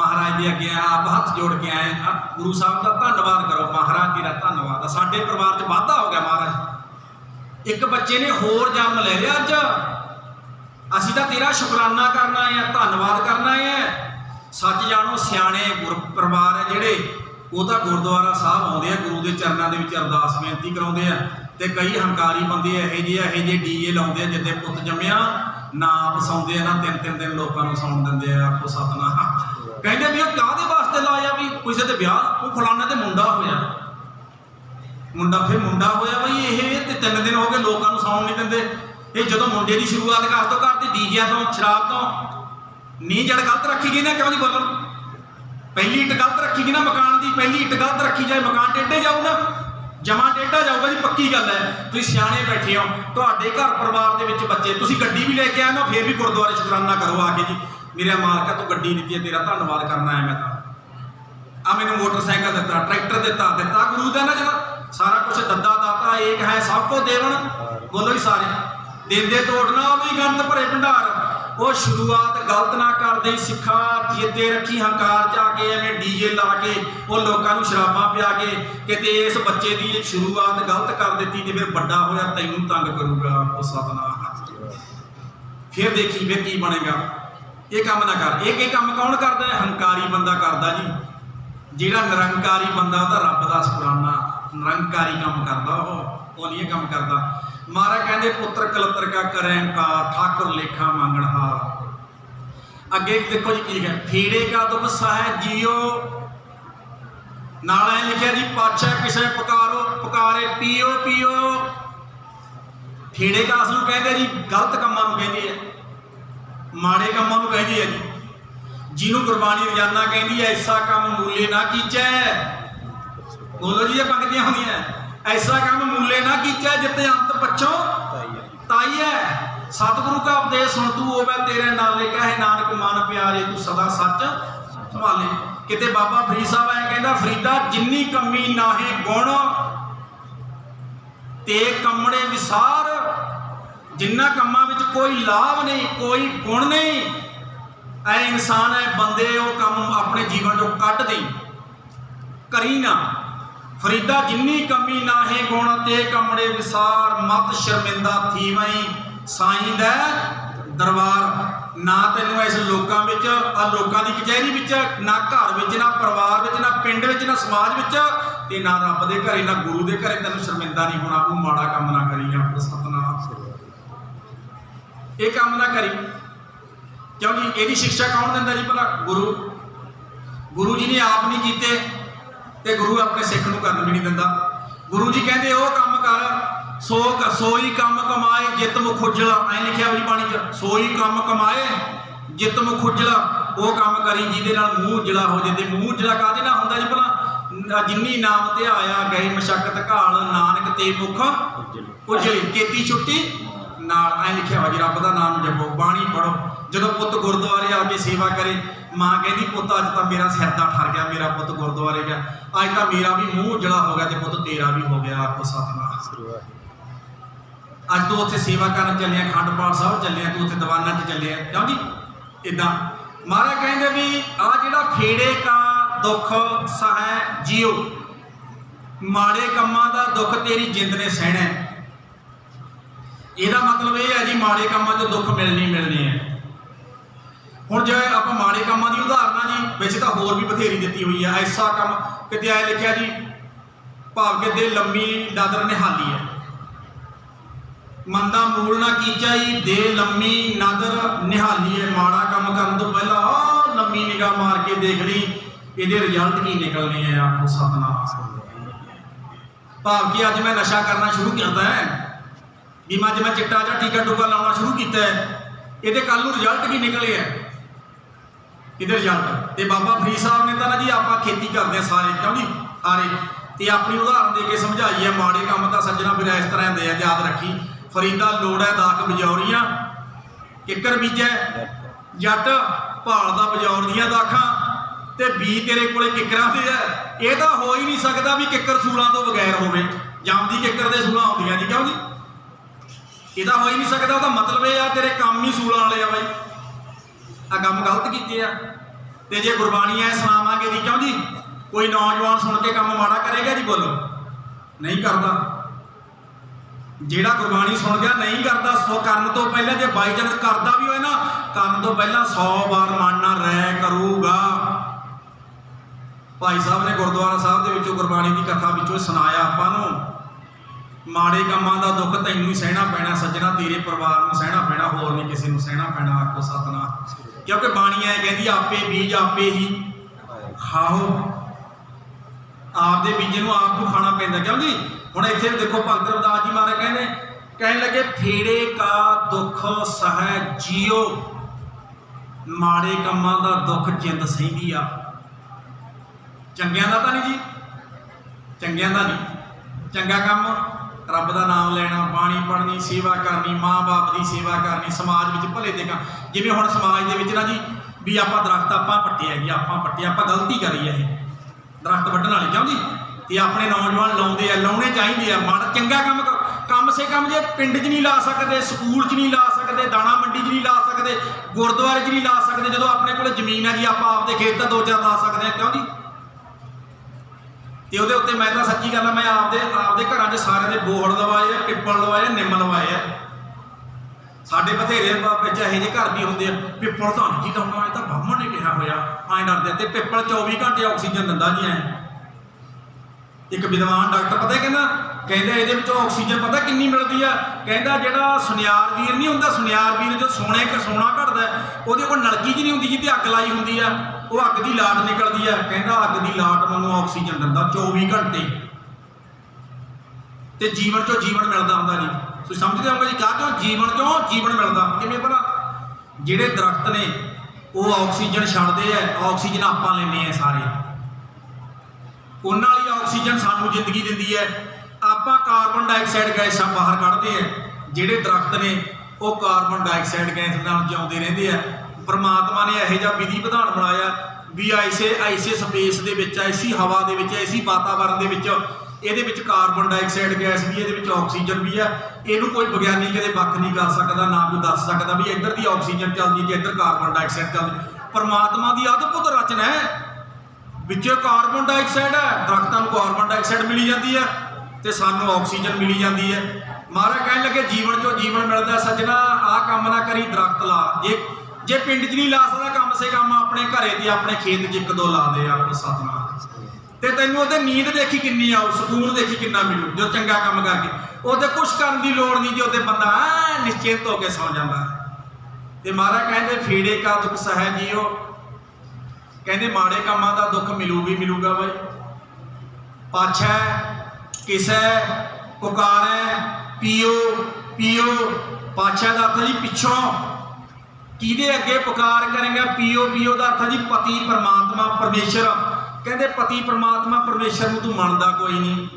ਮਹਾਰਾਜ ਦੇ ਅੱਗੇ ਆਪ ਹੱਥ ਜੋੜ ਕੇ ਆਏ ਗੁਰੂ ਸਾਹਿਬ ਦਾ ਧੰਨਵਾਦ ਕਰੋ, ਮਹਾਰਾਜ ਜੀ ਦਾ ਧੰਨਵਾਦ। ਸਾਡੇ ਪਰਿਵਾਰ 'ਚ ਵਾਧਾ ਹੋ ਗਿਆ ਮਹਾਰਾਜ। ਇੱਕ ਬੱਚੇ ਨੇ ਹੋਰ ਜਨਮ ਲੈ ਲਿਆ ਅੱਜ। ਅਸੀਂ ਤਾਂ ਤੇਰਾ ਸ਼ੁਕਰਾਨਾ ਕਰਨ ਆਏ ਧੰਨਵਾਦ ਕਰਨ ਆਏ ਸੱਚ ਜਾਣੋ, ਸਿਆਣੇ ਗੁਰ ਪਰਿਵਾਰ ਹੈ ਜਿਹੜੇ, ਉਹ ਤਾਂ ਗੁਰਦੁਆਰਾ ਸਾਹਿਬ ਆਉਂਦੇ ਆ, ਗੁਰੂ ਦੇ ਚਰਨਾਂ ਦੇ ਵਿੱਚ ਅਰਦਾਸ ਬੇਨਤੀ ਕਰਾਉਂਦੇ ਆ। ਤੇ ਕਈ ਹੰਕਾਰੀ ਬੰਦੇ ਇਹੋ ਜਿਹੇ ਇਹੋ ਜਿਹੇ ਡੀਜੇ ਲਾਉਂਦੇ ਆ ਜਿੱਦੇ ਪੁੱਤ ਜੰਮਿਆ, ਨਾ ਪਸਾਉਂਦੇ ਆ, ਨਾ ਤਿੰਨ ਤਿੰਨ ਦਿਨ ਲੋਕਾਂ ਨੂੰ ਸੌਣ ਦਿੰਦੇ ਆ ਆਪੋ ਸਤਨਾਮ। ਕਹਿੰਦੇ ਵੀ ਉਹ ਕਾਹਦੇ ਵਾਸਤੇ ਲਾਇਆ ਵੀ? ਕਿਸੇ ਦੇ ਵਿਆਹ, ਉਹ ਫਲਾਣਾ ਤੇ ਮੁੰਡਾ ਹੋਇਆ। ਮੁੰਡਾ ਫਿਰ ਮੁੰਡਾ ਹੋਇਆ ਬਈ, ਇਹ ਤੇ ਤਿੰਨ ਦਿਨ ਹੋ ਗਏ ਲੋਕਾਂ ਨੂੰ ਸੌਣ ਨਹੀਂ ਦਿੰਦੇ। ਇਹ ਜਦੋਂ ਮੁੰਡੇ ਦੀ ਸ਼ੁਰੂਆਤ ਕਰ ਤੋਂ ਕਰਦੀ ਡੀਜਿਆਂ ਤੋਂ, ਸ਼ਰਾਬ ਤੋਂ ਨੀ ਜੜ ਗਲਤ ਰੱਖੀ ਗਈ ਨਾ, ਕਿਉਂ ਨਹੀਂ ਬੋਲਣ? ਪਹਿਲੀ ਇੱਟ ਗਲਤ ਰੱਖੀ ਗਈ ਨਾ ਮਕਾਨ ਦੀ, ਪਹਿਲੀ ਇੱਟ ਗਲਤ ਰੱਖੀ ਜਾਏ, ਮਕਾਨ ਟੇਢੇ ਜਾਊਗਾ ਜਮਾ ਟੇਢਾ ਜਾਊਗਾ ਜੀ ਪੱਕੀ ਗੱਲ ਹੈ। ਤੁਸੀਂ ਸਿਆਣੇ ਬੈਠੇ ਹੋ। ਤੁਹਾਡੇ ਘਰ ਪਰਿਵਾਰ ਦੇ ਵਿੱਚ ਬੱਚੇ, ਤੁਸੀਂ ਗੱਡੀ ਵੀ ਲੈ ਕੇ ਆਏ ਨਾ, ਫੇਰ ਵੀ ਗੁਰਦੁਆਰੇ ਸ਼ੁਕਰਾਨਾ ਕਰੋ ਆ ਕੇ ਜੀ। ਮੇਰੇ ਮਾਲਕਾ ਤੂੰ ਗੱਡੀ ਦਿੱਤੀ ਹੈ, ਤੇਰਾ ਧੰਨਵਾਦ ਕਰਨਾ ਹੈ ਮੈਂ ਤਾਂ। ਆ ਮੈਨੂੰ ਮੋਟਰਸਾਈਕਲ ਦਿੱਤਾ, ਟਰੈਕਟਰ ਦਿੱਤਾ ਦਿੱਤਾ ਗੁਰੂ ਦਾ ਨਾ ਜਿਹੜਾ ਸਾਰਾ ਕੁਝ ਦੱਦਾ ਦਾਤਾ, ਏਕ ਹੈ ਸਭ ਕੋ ਦੇਵਨ ਬੋਲੋ ਹੀ ਸਾਰੇ ਦਿੰਦੇ ਤੋੜਨਾ ਉਹ ਵੀ ਗੰਦ ਭਰੇ ਭੰਡਾਰ। ਉਹ ਸ਼ੁਰੂਆਤ ਗਲਤ ਨਾ ਕਰਦੇ, ਸਿੱਖਾ ਜਿੱਤੇ ਰੱਖੀ ਹੰਕਾਰ ਚ ਆ ਕੇ, ਐਵੇਂ ਡੀਜੇ ਲਾ ਕੇ, ਉਹ ਲੋਕਾਂ ਨੂੰ ਸ਼ਰਾਬਾਂ ਪਿਆ ਕੇ, ਕਿਤੇ ਇਸ ਬੱਚੇ ਦੀ ਸ਼ੁਰੂਆਤ ਗਲਤ ਕਰ ਦਿੱਤੀ ਤੇ ਫਿਰ ਵੱਡਾ ਹੋਇਆ, ਤੈਨੂੰ ਤੰਗ ਕਰੂਗਾ, ਉਹ ਸਤਨਾਮ ਫਿਰ ਦੇਖੀ ਫਿਰ ਕੀ ਬਣੇਗਾ। ਇਹ ਕੰਮ ਨਾ ਕਰ। ਇਹ ਇਹ ਕੰਮ ਕੌਣ ਕਰਦਾ ਹੈ? ਹੰਕਾਰੀ ਬੰਦਾ ਕਰਦਾ ਜੀ। ਜਿਹੜਾ ਨਿਰੰਕਾਰੀ ਬੰਦਾ ਉਹਦਾ ਰੱਬ ਦਾ ਸ਼ੁਕਰਾਨਾ ਨਿਰੰਕਾਰੀ ਕੰਮ ਕਰਦਾ ਉਹ। ਉਹ ਨਹੀਂ ਇਹ ਕੰਮ ਕਰਦਾ। ਮਹਾਰਾਜ ਕਹਿੰਦੇ, ਪੁੱਤਰ ਕਲਤਰ ਕਾ ਕਰੈ ਹੰਕਾਰ, ਠਾਕੁਰ ਲੇਖਾ ਮੰਗਣ ਹਾਰ। ਅੱਗੇ ਦੇਖੋ ਜੀ ਕੀ ਹੈ ਫੀੜੇ ਕਾ ਦੁਖ ਸਹਿ ਜੀਓ। ਨਾਲ ਐ ਲਿਖਿਆ ਜੀ, ਪਾਛਾ ਕਿਸੇ ਪੁਕਾਰੋ, ਪੁਕਾਰੇ ਪੀਓ ਪੀਓ। ਫੇੜੇ ਫੀੜੇ ਕਾਸ ਨੂੰ ਕਹਿੰਦੇ ਜੀ, ਗਲਤ ਕੰਮਾਂ ਨੂੰ ਕਹਿੰਦੇ ਆ। ਮਾੜੇ ਕੰਮਾਂ ਨੂੰ ਕਹਿੰਦੇ ਆ ਜੀ। ਜਿਹਨੂੰ ਗੁਰਬਾਣੀ ਰੋਜ਼ਾਨਾ ਕਹਿੰਦੀ ਹੈ, ਐਸਾ ਕੰਮ ਮੂਲੇ ਨਾ ਕੀਚੈ। ਬੋਲੋ ਜੀ, ਇਹ ਪੰਕਤੀਆਂ ਹੁੰਦੀਆਂ ਐਸਾ ਕੰਮ ਮੂਲੇ ਨਾ ਕੀਚੈ ਜਿੱਤੇ ਅੰਤ ਪਛੋ, ਤਾਈ ਐ ਸਤਿਗੁਰੂ ਕਾ ਉਪਦੇਸ਼ ਸੁਣ ਤੂੰ ਹੋਵੇ, ਤੇਰੇ ਨਾਲੇ ਕਹੇ, ਨਾਨਕ ਮਨ ਪਿਆਰੇ, ਤੂੰ ਸਦਾ ਸੱਚ ਸੰਭਾਲੇ। ਕਿਤੇ ਬਾਬਾ ਫਰੀਦ ਸਾਹਿਬ ਐ ਕਹਿੰਦਾ, ਫਰੀਦਾ, ਜਿੰਨੀ ਕਮੀ ਨਾਹੇ ਗੁਣ, ਤੇ ਕੰਮੜੇ ਵਿਸਾਰ ਜਿੰਨਾ ਕੰਮਾਂ ਵਿੱਚ ਕੋਈ ਲਾਭ ਨਹੀਂ, ਕੋਈ ਗੁਣ ਨਹੀਂ, ਐ ਇਨਸਾਨ, ਐ ਬੰਦੇ ਉਹ ਕੰਮ ਆਪਣੇ ਜੀਵਨ ਚੋਂ ਕੱਢ ਦੇ ਕਰੀ ਨਾ। ਫਰੀਦਾ ਜਿੰਨੀ ਕਮੀ ਨਾਹੇ ਗੁਣ ਤੇ ਕੰਮੜੇ ਵਿਸਾਰ, ਮਤ ਸ਼ਰਮਿੰਦਾ ਥੀਵਈ ਸਾਈਂ ਦਾ ਦਰਬਾਰ। ਨਾ ਤੈਨੂੰ ਇਸ ਲੋਕਾਂ ਵਿੱਚ, ਆ ਲੋਕਾਂ ਦੀ ਕਚਹਿਰੀ ਵਿੱਚ, ਨਾ ਘਰ ਵਿੱਚ, ਨਾ ਪਰਿਵਾਰ ਵਿੱਚ, ਨਾ ਪਿੰਡ ਵਿੱਚ, ਨਾ ਸਮਾਜ ਵਿੱਚ ਤੇ ਨਾ ਰੱਬ ਦੇ ਘਰੇ, ਨਾ ਗੁਰੂ ਦੇ ਘਰੇ ਤੈਨੂੰ ਸ਼ਰਮਿੰਦਾ ਨਹੀਂ ਹੋਣਾ, ਤੂੰ ਮਾੜਾ ਕੰਮ ਨਾ ਕਰੀ ਆ ਸਤਨਾਮ। ਇਹ ਕੰਮ ਨਾ ਕਰੀ। ਕਿਉਂਕਿ ਇਹਦੀ ਸਿੱਖਿਆ ਕੌਣ ਦਿੰਦਾ ਜੀ ਭਲਾ? ਗੁਰੂ। ਗੁਰੂ ਜੀ ਨੇ ਆਪ ਨਹੀਂ ਕੀਤੇ ਤੇ ਗੁਰੂ ਆਪਣੇ ਸਿੱਖ ਨੂੰ ਕਰਨ ਵੀ ਨਹੀਂ ਦਿੰਦਾ। ਗੁਰੂ ਜੀ ਕਹਿੰਦੇ ਉਹ ਕੰਮ ਕਰ ਸੋ ਸੋਈ ਕੰਮ ਕਮਾਏ ਜਿਤ ਮੁਖ ਉਜਲਾ। ਐ ਲਿਖਿਆ ਹੋਈ ਬਾਣੀ 'ਚ। ਸੋਈ ਕੰਮ ਕਮਾਏ ਜਿਤ ਮੁਖ ਉਜਲਾ। ਉਹ ਕੰਮ ਕਰੀ ਜਿਹਦੇ ਨਾਲ ਮੂੰਹ ਉਜਲਾ ਹੋ ਜੇ। ਤੇ ਮੂੰਹ ਉਜਲਾ ਕਾਹਦੇ ਨਾਲ ਹੁੰਦਾ ਜੀ ਭਲਾ? ਜਿੰਨੀ ਨਾਮ ਤੇ ਆਇਆ ਗਏ ਮਸ਼ਕਤ ਘਾਲ ਨਾਨਕ ਤੇ ਮੁਖ ਉਜਲੀ। ਕੀਤੀ ਛੁੱਟੀ ਨਾਲ ਐ ਲਿਖਿਆ ਹੋਇਆ, ਜੀ ਰੱਬ ਦਾ ਨਾਮ ਜਪੋ, ਬਾਣੀ ਪੜੋ ਜਦੋਂ ਪੁੱਤ ਗੁਰਦੁਆਰੇ ਆ ਕੇ ਸੇਵਾ ਕਰੇ, ਮਾਂ ਕਹਿੰਦੀ, ਪੁੱਤ, ਅੱਜ ਤਾਂ ਮੇਰਾ ਸਿਰ ਠਰ ਗਿਆ, ਮੇਰਾ ਪੁੱਤ ਗੁਰਦੁਆਰੇ ਗਿਆ। ਅੱਜ ਤਾਂ ਮੇਰਾ ਵੀ ਮੂੰਹ ਉਜਲਾ ਹੋ ਗਿਆ ਤੇ ਪੁੱਤ ਤੇਰਾ ਵੀ ਹੋ ਗਿਆ ਆਪੋ ਸਤਨਾਮ। ਅੱਜ ਤੂੰ ਉੱਥੇ ਸੇਵਾ ਕਰਨ ਚੱਲਿਆ ਖੰਡਪਾਲ ਸਾਹਿਬ ਚੱਲਿਆ, ਤੂੰ ਉੱਥੇ ਦੀਵਾਨਾਂ 'ਚ ਚੱਲਿਆ। ਕਿਉਂ ਇਦਾਂ ਮਹਾਰਾਜ ਕਹਿੰਦੇ ਵੀ ਆ ਜਿਹੜਾ ਖੇੜੇ ਕਾ ਦੁੱਖ ਸਹਿ ਜਿਉ ਮਾੜੇ ਕੰਮਾਂ ਦਾ ਦੁੱਖ ਤੇਰੀ ਜਿੰਦ ਨੇ ਸਹਿਣਾ ਇਹਦਾ ਮਤਲਬ ਇਹ ਹੈ ਜੀ, ਮਾੜੇ ਕੰਮਾਂ 'ਚ ਦੁੱਖ ਮਿਲਣੀ ਮਿਲਣੀ ਹੈ ਹੁਣ ਜੇ ਆਪਾਂ ਮਾੜੇ ਕੰਮਾਂ ਦੀ ਉਦਾਹਰਨਾਂ ਜੀ, ਵਿੱਚ ਤਾਂ ਹੋਰ ਵੀ ਬਥੇਰੀ ਦਿੱਤੀ ਹੋਈ ਹੈ ਐਸਾ ਕੰਮ ਕਿਤੇ ਐ ਲਿਖਿਆ ਜੀ, ਭਾਵ ਕਿ ਦੇ ਲੰਮੀ ਨਦਰ ਨਿਹਾਲੀ ਹੈ। ਮੰਦਾ ਮੂਲ ਨਾ ਕੀਚਾ ਕੀਚਾਈ ਦੇ ਲੰਮੀ ਨਦਰ ਨਿਹਾਲੀ ਹੈ। ਮਾੜਾ ਕੰਮ ਕਰਨ ਤੋਂ ਪਹਿਲਾਂ ਆ ਲੰਮੀ ਨਿਗਾਹ ਮਾਰ ਕੇ ਦੇਖ ਲਈ, ਇਹਦੇ ਰਿਜ਼ਲਟ ਕੀ ਨਿਕਲਣੇ ਆ? ਆਪੋ ਸਤਨਾਮ। ਭਾਵ ਕਿ ਅੱਜ ਮੈਂ ਨਸ਼ਾ ਕਰਨਾ ਸ਼ੁਰੂ ਕਰਦਾ ਹੈ। ਵੀ ਮੈਂ ਅੱਜ ਮੈਂ ਚਿੱਟਾ ਜਾਂ ਟੀਕਾ ਟੂਕਾ ਲਾਉਣਾ ਸ਼ੁਰੂ ਕੀਤਾ ਹੈ। ਇਹਦੇ ਕੱਲ ਨੂੰ ਰਿਜ਼ਲਟ ਕੀ ਨਿਕਲੇ ਆ ਇਹਦੇ ਰਿਜ਼ਲਟ ਤੇ ਬਾਬਾ ਫਰੀਦ ਸਾਹਿਬ ਨੇ ਤਾਂ ਨਾ ਜੀ ਆਪਾਂ ਖੇਤੀ ਕਰਦੇ ਆ ਸਾਰੇ, ਕਿਉਂ ਨਹੀਂ? ਸਾਰੇ। ਤੇ ਆਪਣੀ ਉਦਾਹਰਨ ਦੇ ਕੇ ਸਮਝਾਈ ਹੈ, ਮਾੜੇ ਕੰਮ ਤਾਂ ਸੱਜਣਾ ਫਿਰ ਇਸ ਤਰ੍ਹਾਂ ਦੇ ਆ, ਯਾਦ ਰੱਖੀ। ਫਰੀਦਾ ਲੋੜ ਹੈ ਦਾਖ ਬਜੌਰੀਆਂ। ਕਿੱਕਰ ਬੀਜੈ ਜੱਟ ਭਾਲ ਦਾ ਬਜੌਰ ਦੀਆਂ ਦਾਖਾਂ। ਤੇ ਬੀ ਤੇਰੇ ਕੋਲੇ ਕਿੱਕਰਾਂ ਦੇ ਆ ਇਹ ਤਾਂ ਹੋ ਹੀ ਨਹੀਂ ਸਕਦਾ ਵੀ ਕਿੱਕਰ ਸੂਲਾਂ ਤੋਂ ਬਗੈਰ ਹੋਵੇ। ਜੰਮਦੀ ਕਿੱਕਰ ਦੇ ਸੂਲਾਂ ਆਉਂਦੀਆਂ ਜੀ, ਕਿਉਂ ਜੀ ਇਹਦਾ ਹੋ ਹੀ ਨਹੀਂ ਸਕਦਾ, ਉਹਦਾ ਮਤਲਬ ਇਹ ਆ, ਤੇਰੇ ਕੰਮ ਹੀ ਸੂਲਾਂ ਵਾਲੇ ਆ ਬਾਈ। ਆ ਕੰਮ ਗਲਤ ਕੀਤੇ ਆ। ਤੇ ਜੇ ਗੁਰਬਾਣੀ ਐ ਸੁਣਾਵਾਂਗੇ ਜੀ, ਕਿਉਂ ਜੀ? ਕੋਈ ਨੌਜਵਾਨ ਸੁਣ ਕੇ ਕੰਮ ਮਾੜਾ ਕਰੇਗਾ ਜੀ ਬੋਲੋ। ਨਹੀਂ ਕਰਦਾ। ਜਿਹੜਾ ਗੁਰਬਾਣੀ ਸੁਣ ਗਿਆ ਨਹੀਂ ਕਰਦਾ, ਸੋ ਕਰਨ ਤੋਂ ਪਹਿਲਾਂ ਜੇ ਬਾਈ ਚਾਂਸ ਕਰਦਾ ਵੀ ਹੋਏ ਨਾ, ਕਰਨ ਤੋਂ ਪਹਿਲਾਂ 100 ਵਾਰ ਮਨ ਨਾਲ ਰਹਿ ਕਰੂਗਾ। ਭਾਈ ਸਾਹਿਬ ਨੇ ਗੁਰਦੁਆਰਾ ਸਾਹਿਬ ਦੇ ਵਿੱਚੋਂ ਗੁਰਬਾਣੀ ਦੀ ਕਥਾ ਵਿੱਚੋਂ ਸੁਣਾਇਆ ਆਪਾਂ ਨੂੰ। ਮਾੜੇ ਕੰਮਾਂ ਦਾ ਦੁੱਖ ਤੈਨੂੰ ਹੀ ਸਹਿਣਾ ਪੈਣਾ, ਸੱਜਣਾ ਤੇਰੇ ਪਰਿਵਾਰ ਨੂੰ ਸਹਿਣਾ ਪੈਣਾ, ਹੋਰ ਨਹੀਂ ਕਿਸੇ ਨੂੰ ਸਹਿਣਾ ਪੈਣਾ, ਆਖੋ ਸਤਨਾਮ। ਕਿਉਂਕਿ ਬਾਣੀ ਐ ਕਹਿੰਦੀ, ਆਪੇ ਬੀਜ ਆਪੇ ਹੀ ਖਾਓ। ਆਪਦੇ ਬੀਜੇ ਨੂੰ ਆਪ ਨੂੰ ਖਾਣਾ ਪੈਂਦਾ ਕਿਉਂਕਿ ਹੁਣ ਇੱਥੇ ਦੇਖੋ ਭਗਤ ਰਵਿਦਾਸ ਜੀ ਮਹਾਰਾਜ ਕਹਿੰਦੇ, ਕਹਿਣ ਲੱਗੇ, ਫੇੜੇ ਕਾ ਦੁੱਖ ਸਹਿ ਜੀਓ, ਮਾੜੇ ਕੰਮਾਂ ਦਾ ਦੁੱਖ ਜਿੰਦ ਸਹਿੰਦੀ ਆ। ਚੰਗਿਆਂ ਦਾ ਤਾਂ ਨਹੀਂ ਜੀ। ਚੰਗਿਆਂ ਦਾ ਨਹੀਂ। ਚੰਗਾ ਕੰਮ ਰੱਬ ਦਾ ਨਾਮ ਲੈਣਾ, ਬਾਣੀ ਪੜ੍ਹਨੀ, ਸੇਵਾ ਕਰਨੀ, ਮਾਂ-ਬਾਪ ਦੀ ਸੇਵਾ ਕਰਨੀ, ਸਮਾਜ ਵਿੱਚ ਭਲੇ ਦੇ ਕੰਮ ਜਿਵੇਂ ਹੁਣ ਸਮਾਜ ਦੇ ਵਿੱਚ ਨਾ ਜੀ, ਵੀ ਆਪਾਂ ਦਰਖਤ ਆਪਾਂ ਪੱਟਿਆ ਜੀ, ਆਪਾਂ ਪੱਟੇ ਆਪਾਂ ਗਲਤੀ ਕਰੀ ਹੈ ਇਹ। ਦਰਖਤ ਵੱਢਣ ਵਾਲੀ, ਕਿਉਂ ਜੀ? ਤੇ ਆਪਣੇ ਨੌਜਵਾਨ ਲਾਉਂਦੇ ਆ, ਲਾਉਣੇ ਚਾਹੀਦੇ ਆ ਮਨ ਚੰਗਾ ਕੰਮ ਕਰੋ। ਕਮ ਸੇ ਕਮ ਜੇ ਪਿੰਡ 'ਚ ਨਹੀਂ ਲਾ ਸਕਦੇ, ਸਕੂਲ 'ਚ ਨਹੀਂ ਲਾ ਸਕਦੇ, ਦਾਣਾ ਮੰਡੀ 'ਚ ਨਹੀਂ ਲਾ ਸਕਦੇ, ਗੁਰਦੁਆਰੇ 'ਚ ਨਹੀਂ ਲਾ ਸਕਦੇ, ਜਦੋਂ ਆਪਣੇ ਕੋਲ ਜ਼ਮੀਨ ਹੈ ਜੀ, ਆਪਾਂ ਆਪਦੇ ਖੇਤ ਦਾ ਦੋ ਚਾਰ ਲਾ ਸਕਦੇ ਆ, ਕਿਉਂ ਜੀ? ਤੇ ਉਹਦੇ ਉੱਤੇ ਮੈਂ ਤਾਂ ਸੱਚੀ ਗੱਲ ਆ ਮੈਂ ਆਪਦੇ ਆਪਦੇ ਘਰਾਂ 'ਚ ਸਾਰਿਆਂ ਦੇ ਬੋਹੜ ਲਵਾਏ ਆ, ਪਿੱਪਲ ਲਵਾਏ ਆ, ਨਿੰਮ ਲਵਾਏ ਆ। ਸਾਡੇ ਬਥੇਰੇ ਵਿੱਚ ਇਹੋ ਜਿਹੇ ਘਰ ਵੀ ਹੁੰਦੇ ਆ, ਪਿੱਪਲ ਤਾਂ ਨਹੀਂ ਲਾਉਣਾ ਇਹ ਤਾਂ ਬਾਹਮਣ ਨੇ ਕਿਹਾ ਹੋਇਆ, ਐਂ ਡਰਦੇ ਤੇ ਪਿੱਪਲ 24 ਘੰਟੇ ਆਕਸੀਜਨ ਦਿੰਦਾ ਜੀ ਐ। ਇੱਕ ਵਿਦਵਾਨ ਡਾਕਟਰ ਪਤਾ ਕਹਿੰਦਾ? ਕਹਿੰਦਾ ਇਹਦੇ ਵਿੱਚੋਂ ਆਕਸੀਜਨ ਪਤਾ ਕਿੰਨੀ ਮਿਲਦੀ ਆ? ਕਹਿੰਦਾ ਜਿਹੜਾ ਸੁਨਿਆਰ ਵੀਰ ਨਹੀਂ ਹੁੰਦਾ, ਸੁਨਿਆਰ ਵੀਰ ਜੋ ਸੋਨੇ ਕ ਸੋਨਾ ਘਟਦਾ ਉਹਦੇ ਕੋਲ ਨਲਕੀ ਜੀ ਨਹੀਂ ਹੁੰਦੀ ਜਿੱਤੇ ਅੱਗ ਲਾਈ ਹੁੰਦੀ ਆ। ਉਹ ਅੱਗ ਦੀ ਲਾਟ ਨਿਕਲਦੀ ਹੈ। ਕਹਿੰਦਾ ਅੱਗ ਦੀ ਲਾਟ ਮੈਨੂੰ ਆਕਸੀਜਨ ਦਿੰਦਾ 24 ਘੰਟੇ। ਤੇ ਜੀਵਨ ਚੋਂ ਜੀਵਨ ਮਿਲਦਾ ਹੁੰਦਾ ਜੀ। ਤੁਸੀਂ ਸਮਝਦੇ ਹੋਗੇ ਜੀ ਕਾਹ ਚੋਂ ਜੀਵਨ ਚੋਂ ਜੀਵਨ ਮਿਲਦਾ। ਕਿਵੇਂ ਭਲਾ? ਜਿਹੜੇ ਦਰਖਤ ਨੇ, ਉਹ ਆਕਸੀਜਨ ਛੱਡਦੇ ਆ, ਆਕਸੀਜਨ ਆਪਾਂ ਲੈਂਦੇ ਆ ਸਾਰੇ। ਉਹਨਾਂ ਵਾਲੀ ਆਕਸੀਜਨ ਸਾਨੂੰ ਜ਼ਿੰਦਗੀ ਦਿੰਦੀ ਹੈ। ਆਪਾਂ ਕਾਰਬਨ ਡਾਈਆਕਸਾਈਡ ਗੈਸਾਂ ਬਾਹਰ ਕੱਢਦੇ ਆ। ਜਿਹੜੇ ਦਰਖਤ ਨੇ, ਉਹ ਕਾਰਬਨ ਡਾਈਆਕਸਾਈਡ ਗੈਸ ਨਾਲ ਜਿਉਂਦੇ ਰਹਿੰਦੇ ਆ। ਪਰਮਾਤਮਾ ਨੇ ਇਹੋ ਜਿਹਾ ਵਿਧੀ ਵਿਧਾਨ ਬਣਾਇਆ ਵੀ ਐਸੇ ਐਸੇ ਸਪੇਸ ਦੇ ਵਿੱਚ ਐਸੀ ਹਵਾ ਦੇ ਵਿੱਚ ਐਸੀ ਵਾਤਾਵਰਣ ਦੇ ਵਿੱਚ ਇਹਦੇ ਵਿੱਚ ਕਾਰਬਨ ਡਾਈਆਕਸਾਈਡ, ਗੈਸ ਵੀ ਇਹਦੇ ਵਿੱਚ ਆਕਸੀਜਨ ਵੀ ਹੈ ਇਹਨੂੰ ਕੋਈ ਵਿਗਿਆਨੀ ਕਦੇ ਵੱਖ ਨਹੀਂ ਕਰ ਸਕਦਾ, ਨਾ ਕੋਈ ਦੱਸ ਸਕਦਾ ਵੀ ਇੱਧਰ ਦੀ ਆਕਸੀਜਨ ਚੱਲਦੀ ਤੇ ਇੱਧਰ ਕਾਰਬਨ ਡਾਈਆਕਸਾਈਡ ਚੱਲਦੀ। ਪਰਮਾਤਮਾ ਦੀ ਅਦਭੁਤ ਰਚਨਾ ਹੈ। ਵਿੱਚ ਕਾਰਬਨ ਡਾਈਆਕਸਾਈਡ ਹੈ, ਦਰਖਤਾਂ ਨੂੰ ਕਾਰਬਨ ਡਾਈਆਕਸਾਈਡ ਮਿਲੀ ਜਾਂਦੀ ਹੈ ਤੇ ਸਾਨੂੰ ਆਕਸੀਜਨ ਮਿਲੀ ਜਾਂਦੀ ਹੈ। ਮਹਾਰਾਜ ਕਹਿਣ ਲੱਗੇ, ਜੀਵਨ ਚੋਂ ਜੀਵਨ ਮਿਲਦਾ ਸੱਜਣਾ, ਆਹ ਕੰਮ ਨਾ ਕਰੀ ਦਰਖਤ ਲਾ। ਜੇ ਜੇ ਪਿੰਡ 'ਚ ਨਹੀਂ ਲਾ ਸਕਦਾ, ਕੰਮ ਸੇ ਕੰਮ ਆਪਣੇ ਘਰੇ ਦੀ ਆਪਣੇ ਖੇਤ 'ਚ ਇੱਕ ਦੋ ਲਾ ਦੇ ਆਪਣਾ ਸਤਨਾਮ। ਤੇ ਤੈਨੂੰ ਉਹਦੇ ਨੀਂਦ ਦੇਖੀ ਕਿੰਨੀ ਆਉ ਸਕੂਨ ਦੇਖੀ ਕਿੰਨਾ ਮਿਲੂ, ਜੋ ਚੰਗਾ ਕੰਮ ਕਰਕੇ। ਉਹਦੇ ਕੁਛ ਕਰਨ ਦੀ ਲੋੜ ਨਹੀਂ ਜੇ, ਉਹਦੇ ਬੰਦਾ ਨਿਸ਼ਚਿਤ ਹੋ ਕੇ ਸੌ ਜਾਂਦਾ। ਹੈ। ਤੇ ਮਹਾਰਾਜ ਕਹਿੰਦੇ, ਫੀੜੇ ਕਾ ਦੁੱਖ ਸਹਿ ਜੀਓ। ਕਹਿੰਦੇ, ਮਾੜੇ ਕੰਮਾਂ ਦਾ ਦੁੱਖ ਮਿਲੂ ਵੀ ਮਿਲੂਗਾ ਬਾਈ। ਪਾਛੈ, ਕਿਸੈ, ਪੁਕਾਰੈ, ਪੀਓ ਪੀਓ। ਪਾਛੈ ਦਾ ਅਰਥ ਜੀ, ਪਿੱਛੋਂ ਕਿਹਦੇ ਅੱਗੇ ਪੁਕਾਰ ਕਰੇਗਾ? ਪੀਓ ਪੀਓ ਦਾ ਅਰਥ ਹੈ ਜੀ ਪਤੀ ਪਰਮਾਤਮਾ, ਪਰਮੇਸ਼ਰ। ਕਹਿੰਦੇ ਪਤੀ ਪਰਮਾਤਮਾ, ਪਰਮੇਸ਼ਰ ਨੂੰ ਤੂੰ ਮੰਨਦਾ ਕੋਈ ਨਹੀਂ।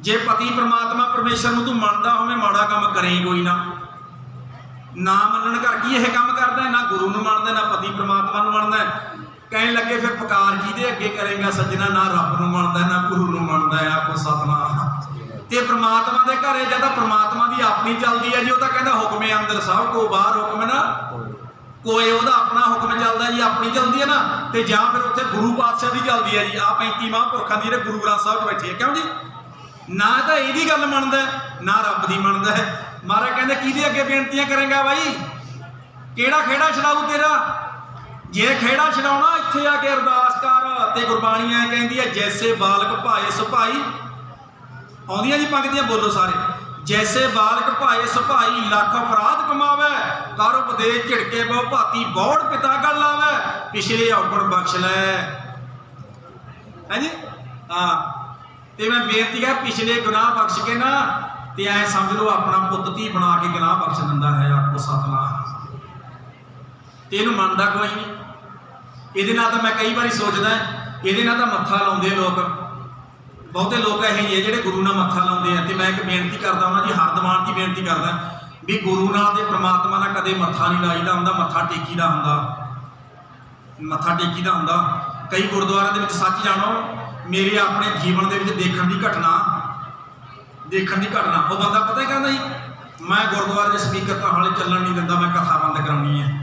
ਜੇ ਪਤੀ ਪਰਮਾਤਮਾ, ਪਰਮੇਸ਼ਰ ਨੂੰ ਤੂੰ ਮੰਨਦਾ ਹੋਵੇਂ, ਮਾੜਾ ਕੰਮ ਕਰੇ ਕੋਈ ਨਾ। ਨਾ ਮੰਨਣ ਕੀ ਇਹ ਕੰਮ ਕਰਦਾ ਨਾ ਗੁਰੂ ਨੂੰ ਮੰਨਦਾ, ਨਾ ਪਤੀ ਪ੍ਰਮਾਤਮਾ ਨੂੰ ਮੰਨਦਾ ਕਹਿਣ ਲੱਗੇ ਫਿਰ ਪੁਕਾਰ ਕਿਹਦੇ ਅੱਗੇ ਕਰੇਗਾ ਸੱਜਣਾ? ਨਾ ਰੱਬ ਨੂੰ ਮੰਨਦਾ, ਨਾ ਗੁਰੂ ਨੂੰ ਮੰਨਦਾ ਹੈ ਆਪੋ ਸਤਨਾਮ। ਤੇ ਪ੍ਰਮਾਤਮਾ ਦੇ ਘਰੇ ਜਦ ਪ੍ਰਮਾਤਮਾ ਦੀ ਆਪਣੀ ਚੱਲਦੀ ਹੈ ਜੀ, ਉਹ ਤਾਂ ਕਹਿੰਦਾ ਹੁਕਮੇ ਅੰਦਰ ਸਭ ਕੋ ਬਾਹਰ ਹੁਕਮ ਨਾ। ਕੋਈ ਉਹਦਾ ਆਪਣਾ ਹੁਕਮ ਚੱਲਦਾ ਜੀ, ਆਪਣੀ ਚੱਲਦੀ ਹੈ ਨਾ। ਤੇ ਜਾਂ ਫਿਰ ਉੱਥੇ ਗੁਰੂ ਪਾਤਸ਼ਾਹ ਦੀ ਚੱਲਦੀ ਹੈ ਜੀ। ਆ 35 ਮਹਾਂਪੁਰਖਾਂ ਦੀ ਜਿਹੜੇ ਗੁਰੂ ਗ੍ਰੰਥ ਸਾਹਿਬ 'ਚ ਬੈਠੇ ਆ, ਕਿਉਂ ਜੀ? ਨਾ ਤਾਂ ਇਹਦੀ ਗੱਲ ਮੰਨਦਾ ਨਾ ਰੱਬ ਦੀ ਮੰਨਦਾ ਹੈ। ਮਹਾਰਾਜ ਕਹਿੰਦੇ, ਕਿਹਦੇ ਅੱਗੇ ਬੇਨਤੀਆਂ ਕਰੇਗਾ ਬਾਈ? ਕਿਹੜਾ ਖੇੜਾ ਛਡਾਊ ਤੇਰਾ? ਜੇ ਖੇੜਾ ਛਡਾਉਣਾ, ਇੱਥੇ ਆ ਕੇ ਅਰਦਾਸ ਕਰ ਤੇ ਗੁਰਬਾਣੀ ਐ ਕਹਿੰਦੀ ਹੈ, ਜੈਸੇ ਬਾਲਕ ਭਾਏ ਸੁਭਾਈ ਆਉਂਦੀਆਂ ਜੀ ਪੰਕਤੀਆਂ ਬੋਲੋ ਸਾਰੇ। ਜੈਸੇ ਬਾਲਕ ਭਾਏ ਸੁਭਾਈ ਲੱਖ ਅਪਰਾਧ ਕਮਾਵੇ, ਕਰ ਉਪਦੇਸ਼ ਝਿੜਕੇ ਬਹੁ ਭਾਤੀ ਬੌੜ ਪਿਤਾ ਗੱਲ ਲਾਵੇ, ਪਿਛਲੇ ਔਗਣ ਬਖਸ਼ ਲੈ। ਹਾਂਜੀ? ਹਾਂ। ਤੇ ਮੈਂ ਬੇਨਤੀ ਹੈ, ਪਿਛਲੇ ਗੁਨਾਹ ਬਖਸ਼ ਕੇ ਨਾ, ਤੇ ਐ ਸਮਝ ਲਓ ਆਪਣਾ ਪੁੱਤ ਧੀ ਬਣਾ ਕੇ ਗੁਨਾਹ ਬਖਸ਼ ਦਿੰਦਾ ਹੈ ਆਪੋ ਸਤਨਾਮ। ਤੇ ਇਹਨੂੰ ਮੰਨਦਾ ਕੋਈ ਨਹੀਂ। ਇਹਦੇ ਨਾਲ ਤਾਂ ਮੈਂ ਕਈ ਵਾਰੀ ਸੋਚਦਾ, ਇਹਦੇ ਨਾਲ ਤਾਂ ਮੱਥਾ ਲਾਉਂਦੇ ਲੋਕ। ਬਹੁਤੇ ਲੋਕ ਇਹੋ ਜਿਹੇ ਜਿਹੜੇ ਗੁਰੂ ਨਾਲ ਮੱਥਾ ਲਾਉਂਦੇ ਆ ਤੇ ਮੈਂ ਇੱਕ ਬੇਨਤੀ ਕਰਦਾ ਉਹਨਾਂ ਦੀ ਹਰਦਮਾਨ ਦੀ ਬੇਨਤੀ ਕਰਦਾ ਵੀ ਗੁਰੂ ਨਾਲ ਤੇ ਪ੍ਰਮਾਤਮਾ ਨਾਲ ਕਦੇ ਮੱਥਾ ਨਹੀਂ ਲਾਈਦਾ ਹੁੰਦਾ, ਮੱਥਾ ਟੇਕੀਦਾ ਹੁੰਦਾ। ਮੱਥਾ ਟੇਕੀਦਾ ਹੁੰਦਾ। ਕਈ ਗੁਰਦੁਆਰਿਆਂ ਦੇ ਵਿੱਚ ਸੱਚ ਜਾਣੋ, ਮੇਰੇ ਆਪਣੇ ਜੀਵਨ ਦੇ ਵਿੱਚ ਦੇਖਣ ਦੀ ਘਟਨਾ, ਦੇਖਣ ਦੀ ਘਟਨਾ, ਉਹ ਬੰਦਾ ਪਤਾ ਹੀ ਕਹਿੰਦਾ ਜੀ? ਮੈਂ ਗੁਰਦੁਆਰੇ ਦੇ ਸਪੀਕਰ ਤਾਂ ਹਾਲੇ ਚੱਲਣ ਨਹੀਂ ਦਿੰਦਾ, ਮੈਂ ਕਥਾ ਬੰਦ ਕਰਾਉਣੀ ਹੈ।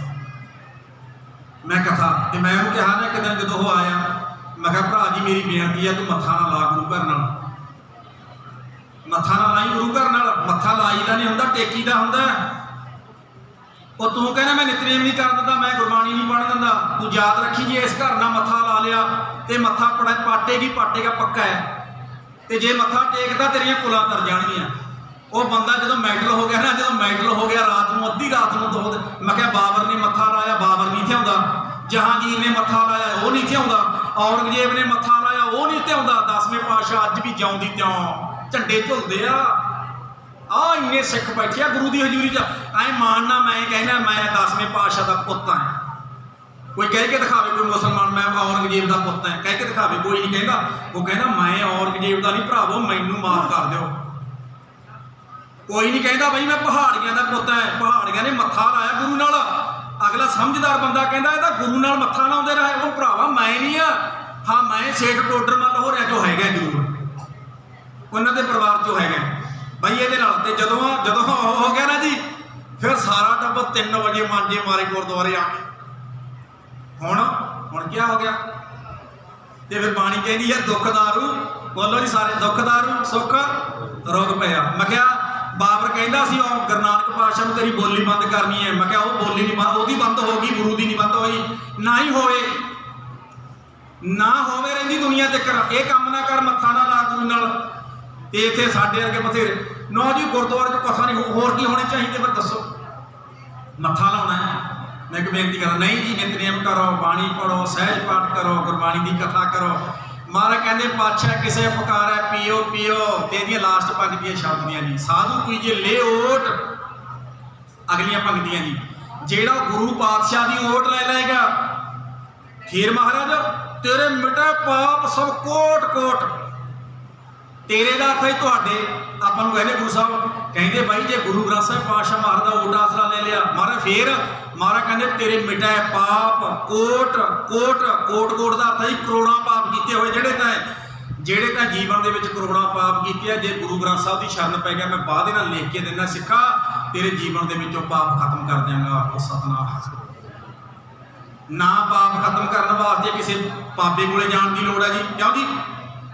ਮੈਂ ਕਥਾ, ਤੇ ਮੈਂ ਉਹਨੂੰ ਕਿਹਾ ਨਾ ਇੱਕ ਦਿਨ ਜਦੋਂ ਉਹ ਆਇਆ ਮੈਂ ਕਿਹਾ, ਭਰਾ ਜੀ, ਮੇਰੀ ਬੇਨਤੀ ਆ ਤੂੰ ਮੱਥਾ ਨਾ ਲਾ ਗੁਰੂ ਘਰ ਨਾਲ। ਮੱਥਾ ਨਾ ਲਾਈ ਗੁਰੂ ਘਰ ਨਾਲ। ਮੱਥਾ ਲਾਈਦਾ ਨਹੀਂ ਹੁੰਦਾ, ਟੇਕੀ ਦਾ ਹੁੰਦਾ। ਉਹ ਤੂੰ ਕਹਿੰਦਾ, ਮੈਂ ਨਿਤਨੇਮ ਨਹੀਂ ਕਰ ਦਿੰਦਾ, ਮੈਂ ਗੁਰਬਾਣੀ ਨਹੀਂ ਪੜ੍ਹਨ ਦਿੰਦਾ। ਤੂੰ ਯਾਦ ਰੱਖੀ ਜੇ ਇਸ ਘਰ ਨਾਲ ਮੱਥਾ ਲਾ ਲਿਆ, ਤੇ ਮੱਥਾ ਪੜਾ, ਪਾਟੇਗੀ, ਪਾਟੇਗਾ, ਪੱਕਾ ਹੈ। ਤੇ ਜੇ ਮੱਥਾ ਟੇਕਦਾ, ਤੇਰੀਆਂ ਕੁਲਾਂ ਤਰ ਜਾਣਗੀਆਂ। ਉਹ ਬੰਦਾ ਜਦੋਂ ਮੈਟਲ ਹੋ ਗਿਆ ਨਾ, ਜਦੋਂ ਮੈਟਲ ਹੋ ਗਿਆ, ਰਾਤ ਨੂੰ, ਅੱਧੀ ਰਾਤ ਨੂੰ ਦੋ ਮੈਂ ਕਿਹਾ, ਬਾਬਰ ਨੇ ਮੱਥਾ ਲਾਇਆ, ਬਾਬਰ ਨਹੀਂ ਥਿਆਉਂਦਾ। ਜਹਾਂਗੀਰ ਨੇ ਮੱਥਾ ਲਾਇਆ, ਉਹ ਨਹੀਂ ਥਿਆਉਂਦਾ। ਔਰੰਗਜ਼ੇਬ ਨੇ ਮੱਥਾ ਲਾਇਆ, ਉਹ ਨਹੀਂ ਧਿਆਉਂਦਾ ਦਸਵੇਂ ਪਾਤਸ਼ਾਹ ਅੱਜ ਵੀ ਜਿਉਂਦੀ ਤਿਉਂ। ਝੰਡੇ ਝੁਲਦੇ ਆ। ਆ ਇੰਨੇ ਸਿੱਖ ਬੈਠੇ ਆ ਗੁਰੂ ਦੀ ਹਜ਼ੂਰੀ 'ਚ। ਐ ਮਾਨਣਾ ਮੈਂ ਕਹਿੰਦਾ, ਮੈਂ ਦਸਵੇਂ ਪਾਤਸ਼ਾਹ ਦਾ ਪੁੱਤ ਹਾਂ। ਕੋਈ ਕਹਿ ਕੇ ਦਿਖਾਵੇ ਕੋਈ ਮੁਸਲਮਾਨ, ਮੈਂ ਔਰੰਗਜ਼ੇਬ ਦਾ ਪੁੱਤ ਹਾਂ। ਕਹਿ ਕੇ ਦਿਖਾਵੇ, ਕੋਈ ਨਹੀਂ ਕਹਿੰਦਾ। ਉਹ ਕਹਿੰਦਾ, ਮੈਂ ਔਰੰਗਜ਼ੇਬ ਦਾ ਨਹੀਂ ਭਰਾਵੋ, ਮੈਨੂੰ ਮਾਫ ਕਰ ਦਿਓ। ਕੋਈ ਨਹੀਂ ਕਹਿੰਦਾ, ਬਈ ਮੈਂ ਪਹਾੜੀਆਂ ਦਾ ਪੁੱਤ ਹਾਂ। ਪਹਾੜੀਆਂ ਨੇ ਮੱਥਾ ਲਾਇਆ ਗੁਰੂ ਨਾਲ। ਅਗਲਾ ਸਮਝਦਾਰ ਬੰਦਾ ਕਹਿੰਦਾ ਇਹ ਤਾਂ ਗੁਰੂ ਨਾਲ ਮੱਥਾ ਲਾਉਂਦੇ ਰਹੇ। ਉਹ ਭਰਾਵਾ, ਮੈਂ ਨਹੀਂ ਆ। ਹਾਂ, ਮੈਂ ਸੇਠ ਟੋਡਰ ਮੱਲ ਹੋ ਰਿਹਾ ਜੋ ਹੈਗਾ ਗੁਰੂ ਉਹਨਾਂ ਦੇ ਪਰਿਵਾਰ ਚੋਂ ਹੈਗਾ ਬਈ ਇਹਦੇ ਨਾਲ ਤੇ ਜਦੋਂ ਜਦੋਂ ਹੋ ਗਿਆ ਨਾ ਜੀ, ਫਿਰ ਸਾਰਾ ਟੱਬਰ 3 ਵਜੇ ਮਾਂਜੇ ਮਾਰੇ ਗੁਰਦੁਆਰੇ ਆ ਕੇ। ਹੁਣ ਹੁਣ ਕੀ ਹੋ ਗਿਆ? ਤੇ ਫਿਰ ਬਾਣੀ ਕਹਿੰਦੀ ਹੈ ਦੁੱਖ ਦਾਰੂ। ਬੋਲੋ ਜੀ ਸਾਰੇ, ਦੁੱਖ ਦਾਰੂ, ਸੁੱਖ ਰੋਗ ਪਿਆ। ਮੈਂ ਕਿਹਾ ਬਾਬਰ ਕਹਿੰਦਾ ਸੀ, ਉਹ ਗੁਰੂ ਨਾਨਕ ਨੂੰ ਤੇਰੀ ਬੋਲੀ ਬੰਦ ਕਰਨੀ ਹੈ। ਮੈਂ ਕਿਹਾ, ਉਹ ਬੋਲੀ ਨਹੀਂ ਬੰਦ, ਉਹਦੀ ਬੰਦ ਹੋ ਗਈ, ਗੁਰੂ ਦੀ ਨਹੀਂ ਬੰਦ ਹੋਈ। ਨਾ ਹੀ ਹੋਵੇ ਨਾ ਹੋਵੇ ਰਹਿੰਦੀ ਦੁਨੀਆ ਤੇ ਕਰ ਇਹ ਕੰਮ ਨਾ ਕਰ, ਮੱਥਾ ਨਾ ਲਾ ਗੁਰੂ ਨਾਲ। ਤੇ ਇੱਥੇ ਸਾਡੇ ਅੱਗੇ ਬਥੇਰੇ। ਨੋ ਜੀ, ਗੁਰਦੁਆਰੇ 'ਚ ਕਥਾ ਨਹੀਂ ਹੋਰ ਕੀ ਹੋਣੇ ਚਾਹੀਦੇ ਫਿਰ ਦੱਸੋ। ਮੱਥਾ ਲਾਉਣਾ ਹੈ। ਮੈਂ ਇੱਕ ਬੇਨਤੀ ਕਰਾਂ, ਨਹੀਂ ਜੀ ਨਿਤਨੇਮ ਕਰੋ, ਬਾਣੀ ਪੜੋ ਸਹਿਜ ਪਾਠ ਕਰੋ, ਗੁਰਬਾਣੀ ਦੀ ਕਥਾ ਕਰੋ। ਮਹਾਰਾਜ ਕਹਿੰਦੇ, ਪਾਤਸ਼ਾਹ, ਕਿਸੇ ਪੁਕਾਰੈ ਪੀਓ ਪੀਓ। ਤੇ ਇਹਦੀਆਂ ਲਾਸਟ ਪੰਕਤੀਆਂ ਸ਼ਬਦ ਦੀਆਂ ਜੀ ਸਾਧੂ ਕੋਈ ਜੇ ਲੈ ਓਟ, ਅਗਲੀਆਂ ਪੰਕਤੀਆਂ ਜੀ ਜਿਹੜਾ ਗੁਰੂ ਪਾਤਸ਼ਾਹ ਦੀ ਓਟ ਲੈ ਲਏਗਾ। ਫਿਰ ਮਹਾਰਾਜ, ਤੇਰੇ ਮਿਟੇ ਪਾਪ ਸਭ ਕੋਟ ਕੋਟ ਤੇਰੇ ਦਾ ਅਰਥ ਹੈ ਤੁਹਾਡੇ, ਆਪਾਂ ਨੂੰ ਕਹਿੰਦੇ ਗੁਰੂ ਸਾਹਿਬ, ਕਹਿੰਦੇ ਬਾਈ ਜੇ ਗੁਰੂ ਗ੍ਰੰਥ ਸਾਹਿਬ ਪਾਤਸ਼ਾਹ ਮਹਾਰਾਜ ਦਾ ਓਟ ਆਸਰਾ ਲੈ ਲਿਆ, ਮਹਾਰਾਜ ਫੇਰ, ਮਹਾਰਾਜ ਕਹਿੰਦੇ ਤੇਰੇ ਮਿਟੇ ਪਾਪ, ਕੋਟ ਕੋਟ ਕੋਟ ਕੋਟ ਦਾ ਅਰਥ ਹੈ ਕਰੋੜਾਂ ਪਾਪ ਕੀਤੇ ਹੋਏ ਜਿਹੜੇ ਤਾਂ ਜਿਹੜੇ ਤਾਂ ਜੀਵਨ ਦੇ ਵਿੱਚ ਕਰੋੜਾਂ ਪਾਪ ਕੀਤੇ ਆ, ਜੇ ਗੁਰੂ ਗ੍ਰੰਥ ਸਾਹਿਬ ਦੀ ਸ਼ਰਨ ਪੈ ਗਿਆ, ਮੈਂ ਬਾਅਦ ਨਾਲ ਲਿਖ ਕੇ ਦਿੰਦਾ, ਸਿੱਖਾ, ਤੇਰੇ ਜੀਵਨ ਦੇ ਵਿੱਚੋਂ ਪਾਪ ਖਤਮ ਕਰ ਦਿਆਂਗਾ ਆਪੋ ਸਤਨਾਮ। ਨਾ ਪਾਪ ਖਤਮ ਕਰਨ ਵਾਸਤੇ ਕਿਸੇ ਪਾਪੇ ਕੋਲੇ ਜਾਣ ਦੀ ਲੋੜ ਹੈ ਜੀ, ਕਿਉਂ ਜੀ?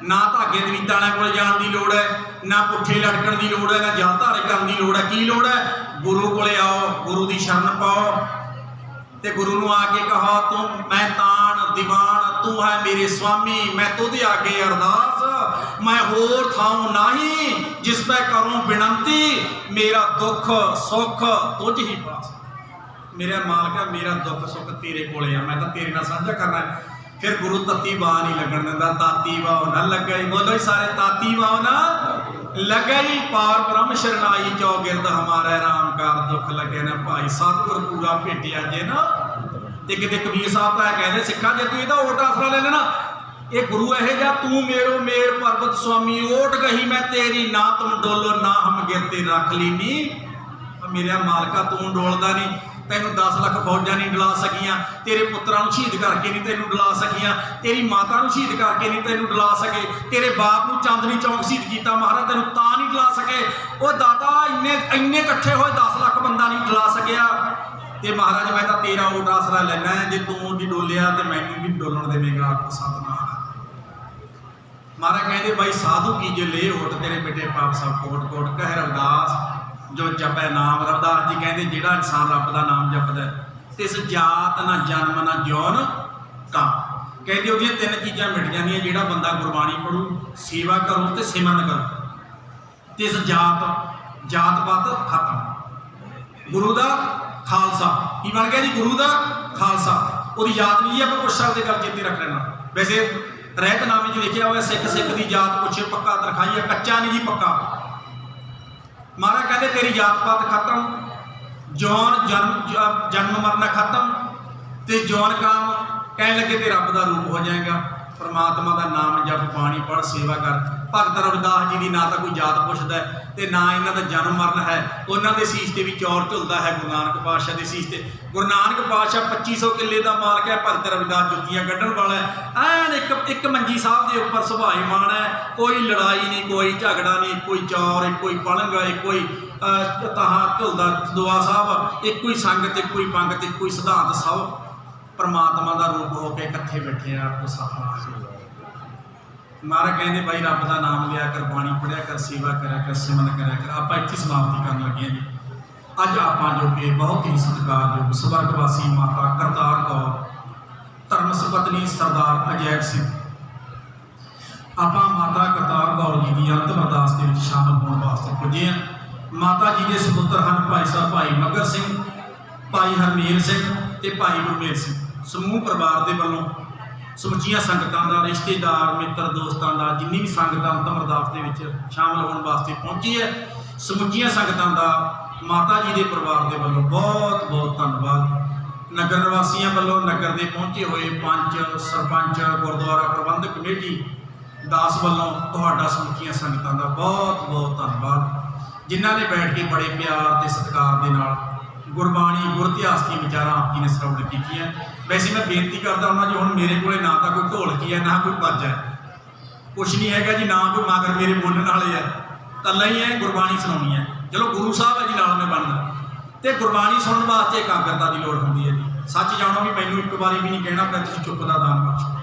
ਨਾ ਧਾਗੇ ਤਵੀਤਾਂ ਵਾਲਿਆਂ ਕੋਲੇ ਜਾਣ ਦੀ ਲੋੜ ਹੈ, ਨਾ ਪੁੱਠੇ ਲਟਕਣ ਦੀ ਲੋੜ ਹੈ, ਨਾ ਜਲ ਧਾਰੇ ਕਰਨ ਦੀ ਲੋੜ ਹੈ। ਕੀ ਲੋੜ ਹੈ? ਗੁਰੂ ਕੋਲੇ ਆਓ, ਗੁਰੂ ਦੀ ਸ਼ਰਨ ਪਾਓ ਤੇ ਗੁਰੂ ਨੂੰ ਆ ਕੇ ਕਹਾ, ਤੂੰ ਮੈਂ ਤਾਣ, ਦੀਵਾਨ, ਤੂੰ ਹੈ ਮੇਰੇ ਸੁਆਮੀ ਮੈਂ ਤੁਧ ਆਗੇ ਅਰਦਾਸ, ਮੈਂ ਹੋਰ ਥਾਉ ਨਹੀਂ ਜਿਸ ਪੈ ਕਰੂੰ ਬਿਨੰਤੀ, ਮੇਰਾ ਦੁੱਖ, ਸੁੱਖ ਤੁਝ ਹੀ ਪਾਸ। ਮੇਰੇ ਮਾਲਕਾ ਮੇਰਾ ਦੁੱਖ, ਸੁੱਖ ਤੇਰੇ ਕੋਲੇ ਆ, ਮੈਂ ਤਾਂ ਤੇਰੇ ਨਾਲ ਸਾਂਝਾ ਕਰਨਾ ਫਿਰ ਗੁਰੂ ਤਤੀ ਬਾਹ ਨਹੀਂ ਲੱਗਣ ਦਿੰਦਾ, ਤਾਤੀ ਵਾਹ ਨਾ ਲੱਗਈ ਬੋਲੋ ਸਾਰੇ, ਤਾਤੀ ਵਾਹ ਨਾ ਲੱਗਈ ਪਾਰ ਬ੍ਰਹਮ ਸ਼ਰਨਾਈ ਚੌਗਿਰਦ ਹਮਾਰਾ, ਰਾਮ ਕਾਰ ਦੁੱਖ ਲੱਗੇ ਨਾ ਭਾਈ। ਸਤਿਗੁਰ ਪੂਰਾ ਭੇਟਿਆ ਜੇ ਨਾ। ਤੇ ਕਿਤੇ ਕਬੀਰ ਸਾਹਿਬ ਤਾਂ ਕਹਿੰਦੇ, ਸਿੱਖਾਂ ਜੇ ਤੂੰ ਇਹਦਾ ਓਟ ਆਸਰਾ ਲੈ ਲੈਣਾ। ਇਹ ਗੁਰੂ ਇਹ ਜਾਂ ਤੂੰ ਮੇਰੋ ਮੇਰ ਪਰਬਤ ਸੁਆਮੀ, ਓਟ ਗਈ ਮੈਂ ਤੇਰੀ, ਨਾ ਤੁਮ ਡੋਲੋ, ਨਾ ਹਮ ਗਿਰਤੇ ਰੱਖ ਲੀਨੀ। ਮੇਰਾ ਮਾਲਕਾ ਤੂੰ ਡੋਲਦਾ ਨਹੀਂ। ਤੈਨੂੰ 10 ਲੱਖ ਫੌਜਾਂ ਨਹੀਂ ਡਲਾ ਸਕੀਆਂ, ਤੇਰੇ ਪੁੱਤਰਾਂ ਨੂੰ ਸ਼ਹੀਦ ਕਰਕੇ ਨਹੀਂ ਤੈਨੂੰ ਡਲਾ ਸਕੀਆਂ, ਤੇਰੀ ਮਾਤਾ ਨੂੰ ਸ਼ਹੀਦ ਕਰਕੇ ਨਹੀਂ ਤੈਨੂੰ ਡਲਾ ਸਕੇ, ਤੇਰੇ ਬਾਪ ਨੂੰ ਚਾਂਦਨੀ ਚੌਕ ਸ਼ਹੀਦ ਕੀਤਾ, ਮਹਾਰਾਜ ਤੈਨੂੰ ਤਾਂ ਨਹੀਂ ਡਲਾ ਸਕੇ। ਉਹ ਦਾਦਾ ਇੰਨੇ ਇੰਨੇ ਇਕੱਠੇ ਹੋਏ 10 ਲੱਖ ਬੰਦਾ ਨਹੀਂ ਡਲਾ ਸਕਿਆ। ਤੇ ਮਹਾਰਾਜ, ਮੈਂ ਤਾਂ ਤੇਰਾ ਓਟ ਆਸਰਾ ਲੈਣਾ ਜੇ ਤੂੰ ਦੀ ਡੋਲਿਆ ਤੇ ਮੈਨੂੰ ਵੀ ਡੋਲਣ ਦੇਵੇਂਗਾ ਆਖੋ ਸਤਨਾਮ। ਮਹਾਰਾਜ ਕਹਿੰਦੇ, ਬਾਈ ਸਾਧੂ ਕੀ ਜੇ ਲੇ ਓਟ ਤੇਰੇ ਮਿੱਟੇ ਪਾਪ ਸਭ ਕੋਟ ਕੋਟ ਕਹਿ ਰਵਦਾਸ ਜੋ ਜਪੈ ਨਾਮ ਰਵਦਾਸ ਜੀ ਕਹਿੰਦੇ ਜਿਹੜਾ ਇਨਸਾਨ ਰੱਬ ਦਾ ਨਾਮ ਜਪਦਾ ਤਿਸ ਜਾਤ ਨਾ ਜਨਮ ਨਾ ਜੋਨ ਕਾ। ਕਹਿੰਦੇ ਉਹਦੀਆਂ ਤਿੰਨ ਚੀਜ਼ਾਂ ਮਿਟ ਜਾਂਦੀਆਂ, ਜਿਹੜਾ ਬੰਦਾ ਗੁਰਬਾਣੀ ਪੜੂ, ਸੇਵਾ ਕਰੂ ਤੇ ਸਿਮਰਨ ਕਰੂ। ਤਿਸ ਜਾਤ ਜਾਤ ਪਾਤ ਖਤਮ। ਗੁਰੂ ਦਾ ਖਾਲਸਾ। ਕੀ ਬਣ ਗਿਆ ਜੀ? ਗੁਰੂ ਦਾ ਖਾਲਸਾ। ਉਹਦੀ ਯਾਦ ਨਹੀਂ ਜੀ, ਆਪਾਂ ਪੁੱਛ ਸਕਦੇ, ਗੱਲ ਚੇਤੇ ਰੱਖ ਲੈਣਾ। ਵੈਸੇ ਰਹਿਤਨਾਮੇ 'ਚ ਲਿਖਿਆ ਹੋਇਆ, ਸਿੱਖ ਸਿੱਖ ਦੀ ਜਾਤ ਪੁੱਛੇ, ਪੱਕਾ ਤਰਖਾਈਆ ਕੱਚਾ ਨਹੀਂ ਜੀ, ਪੱਕਾ। ਮਹਾਰਾਜ ਕਹਿੰਦੇ, ਤੇਰੀ ਜਾਤ ਪਾਤ ਖਤਮ ਜੌਨ ਜਨਮ ਜਨਮ ਮਰਨਾ ਖਤਮ, ਤੇ ਜੌਨ ਕਾਮ ਕਹਿਣ ਲੱਗੇ, ਤੇ ਰੱਬ ਦਾ ਰੂਪ ਹੋ ਜਾਏਗਾ। ਪਰਮਾਤਮਾ ਦਾ ਨਾਮ ਜਪ, ਬਾਣੀ ਪੜ ਸੇਵਾ ਕਰ। ਭਗਤ ਰਵਿਦਾਸ ਜੀ ਦੀ ਨਾ ਤਾਂ ਕੋਈ ਜਾਤ ਪੁੱਛਦਾ ਹੈ ਤੇ ਨਾ ਇਹਨਾਂ ਦਾ ਜਨਮ ਮਰਨ ਹੈ। ਉਹਨਾਂ ਦੇ ਸੀਸ ਤੇ ਵੀ ਚੌਰ ਝੁਲਦਾ ਹੈ ਗੁਰੂ ਨਾਨਕ ਪਾਤਸ਼ਾਹ ਦੇ ਸੀਸ ਤੇ। ਗੁਰੂ ਨਾਨਕ ਪਾਤਸ਼ਾਹ 2500 ਕਿੱਲੇ ਦਾ ਮਾਲਕ ਹੈ, ਭਗਤ ਰਵਿਦਾਸ ਜੁੱਤੀਆਂ ਕੱਢਣ ਵਾਲਾ ਹੈ। ਐਨ ਇੱਕ ਇੱਕ ਮੰਜੀ ਸਾਹਿਬ ਦੇ ਉੱਪਰ ਸੁਭਾਈਮਾਨ ਹੈ। ਕੋਈ ਲੜਾਈ ਨਹੀਂ, ਕੋਈ ਝਗੜਾ ਨਹੀਂ, ਕੋਈ ਚੌਰ ਇੱਕੋ ਪਲੰਗ ਇੱਕੋ ਹੀ ਝੁਲਦਾ ਦੁਆ ਸਾਹਿਬ, ਇੱਕੋ ਹੀ ਸੰਗਤ, ਇੱਕੋ ਹੀ ਪੰਗਤ, ਇੱਕੋ ਹੀ ਸਿਧਾਂਤ ਸਭ। ਪਰਮਾਤਮਾ ਦਾ ਰੂਪ ਹੋ ਕੇ ਇਕੱਠੇ ਬੈਠੇ ਆ, ਆਪੋ ਸਤਨਾਮ ਮਹਾਰਾਜ ਕਹਿੰਦੇ ਬਾਈ ਰੱਬ ਦਾ ਨਾਮ ਲਿਆ ਕਰ, ਬਾਣੀ ਪੜਿਆ ਕਰ, ਸੇਵਾ ਕਰਿਆ ਕਰ, ਸਿਮਰਨ ਕਰਿਆ ਕਰ। ਆਪਾਂ ਇੱਥੇ ਸਮਾਪਤੀ ਕਰਨ ਲੱਗੇ ਜੀ। ਅੱਜ ਆਪਾਂ ਜੋ ਕਿ ਬਹੁਤ ਹੀ ਸਤਿਕਾਰਯੋਗ ਸਵਰਗਵਾਸੀ ਮਾਤਾ ਕਰਤਾਰ ਕੌਰ ਧਰਮ ਸੁਪਤਨੀ ਸਰਦਾਰ ਅਜੈਬ ਸਿੰਘ। ਆਪਾਂ ਮਾਤਾ ਕਰਤਾਰ ਕੌਰ ਜੀ ਦੀ ਅੰਤਮ ਅਰਦਾਸ ਦੇ ਵਿੱਚ ਸ਼ਾਮਲ ਹੋਣ ਵਾਸਤੇ ਪੁੱਜੇ ਹਾਂ। ਮਾਤਾ ਜੀ ਦੇ ਸੁਪੁੱਤਰ ਹਨ ਭਾਈ ਸਾਹਿਬ ਭਾਈ ਮਗਰ ਸਿੰਘ, ਭਾਈ ਹਰਮੀਰ ਸਿੰਘ ਤੇ ਭਾਈ ਗੁਰਮੇਲ ਸਿੰਘ। ਸਮੂਹ ਪਰਿਵਾਰ ਦੇ ਵੱਲੋਂ ਸਮੁੱਚੀਆਂ ਸੰਗਤਾਂ ਦਾ, ਰਿਸ਼ਤੇਦਾਰ, ਮਿੱਤਰ, ਦੋਸਤਾਂ ਦਾ, ਜਿੰਨੀ ਵੀ ਸੰਗਤਾਂ ਅੰਤਮ ਅਰਦਾਸ ਦੇ ਵਿੱਚ ਸ਼ਾਮਲ ਹੋਣ ਵਾਸਤੇ ਪਹੁੰਚੀ ਹੈ, ਸਮੁੱਚੀਆਂ ਸੰਗਤਾਂ ਦਾ ਮਾਤਾ ਜੀ ਦੇ ਪਰਿਵਾਰ ਦੇ ਵੱਲੋਂ ਬਹੁਤ ਬਹੁਤ ਧੰਨਵਾਦ। ਨਗਰ ਨਿਵਾਸੀਆਂ ਵੱਲੋਂ ਨਗਰ ਦੇ ਪਹੁੰਚੇ ਹੋਏ ਪੰਚ ਸਰਪੰਚ, ਗੁਰਦੁਆਰਾ ਪ੍ਰਬੰਧਕ ਕਮੇਟੀ ਦਾਸ ਵੱਲੋਂ ਤੁਹਾਡਾ ਸਮੁੱਚੀਆਂ ਸੰਗਤਾਂ ਦਾ ਬਹੁਤ ਬਹੁਤ ਧੰਨਵਾਦ। ਜਿਨ੍ਹਾਂ ਨੇ ਬੈਠ ਕੇ ਬੜੇ ਪਿਆਰ ਤੇ ਸਤਿਕਾਰ ਦੇ ਨਾਲ ਗੁਰਬਾਣੀ, ਗੁਰ ਇਤਿਹਾਸ ਦੀਆਂ ਵਿਚਾਰਾਂ ਆਪ ਜੀ ਨੇ ਸਰਵਣ ਕੀਤੀਆਂ। ਵੈਸੇ ਮੈਂ ਬੇਨਤੀ ਕਰਦਾ ਹੁੰਦਾ ਜੀ ਹੁਣ ਮੇਰੇ ਕੋਲੇ ਨਾ ਤਾਂ ਕੋਈ ਢੋਲਕੀ ਹੈ ਨਾ ਕੋਈ ਬਾਜਾ ਹੈ। ਕੁਛ ਨਹੀਂ ਹੈਗਾ ਜੀ ਨਾ ਕੋਈ ਮਗਰ ਮੇਰੇ ਬੋਲਣ ਵਾਲੇ ਹੈ ਕੱਲਾ ਹੀ ਹੈ ਗੁਰਬਾਣੀ ਸੁਣਾਉਣੀ ਹੈ। ਚਲੋ ਗੁਰੂ ਸਾਹਿਬ ਹੈ ਜੀ ਨਾਲ ਮੈਂ ਬਣਦਾ। ਤੇ ਗੁਰਬਾਣੀ ਸੁਣਨ ਵਾਸਤੇ ਇਕਾਗਰਤਾ ਦੀ ਲੋੜ ਹੁੰਦੀ ਹੈ ਜੀ। ਸੱਚ ਜਾਣੋ ਵੀ ਮੈਨੂੰ ਇੱਕ ਵਾਰੀ ਵੀ ਨਹੀਂ ਕਹਿਣਾ ਪਿਆ ਤੁਸੀਂ ਚੁੱਪ ਦਾ ਦਾਨ ਬਖਸ਼ੋ।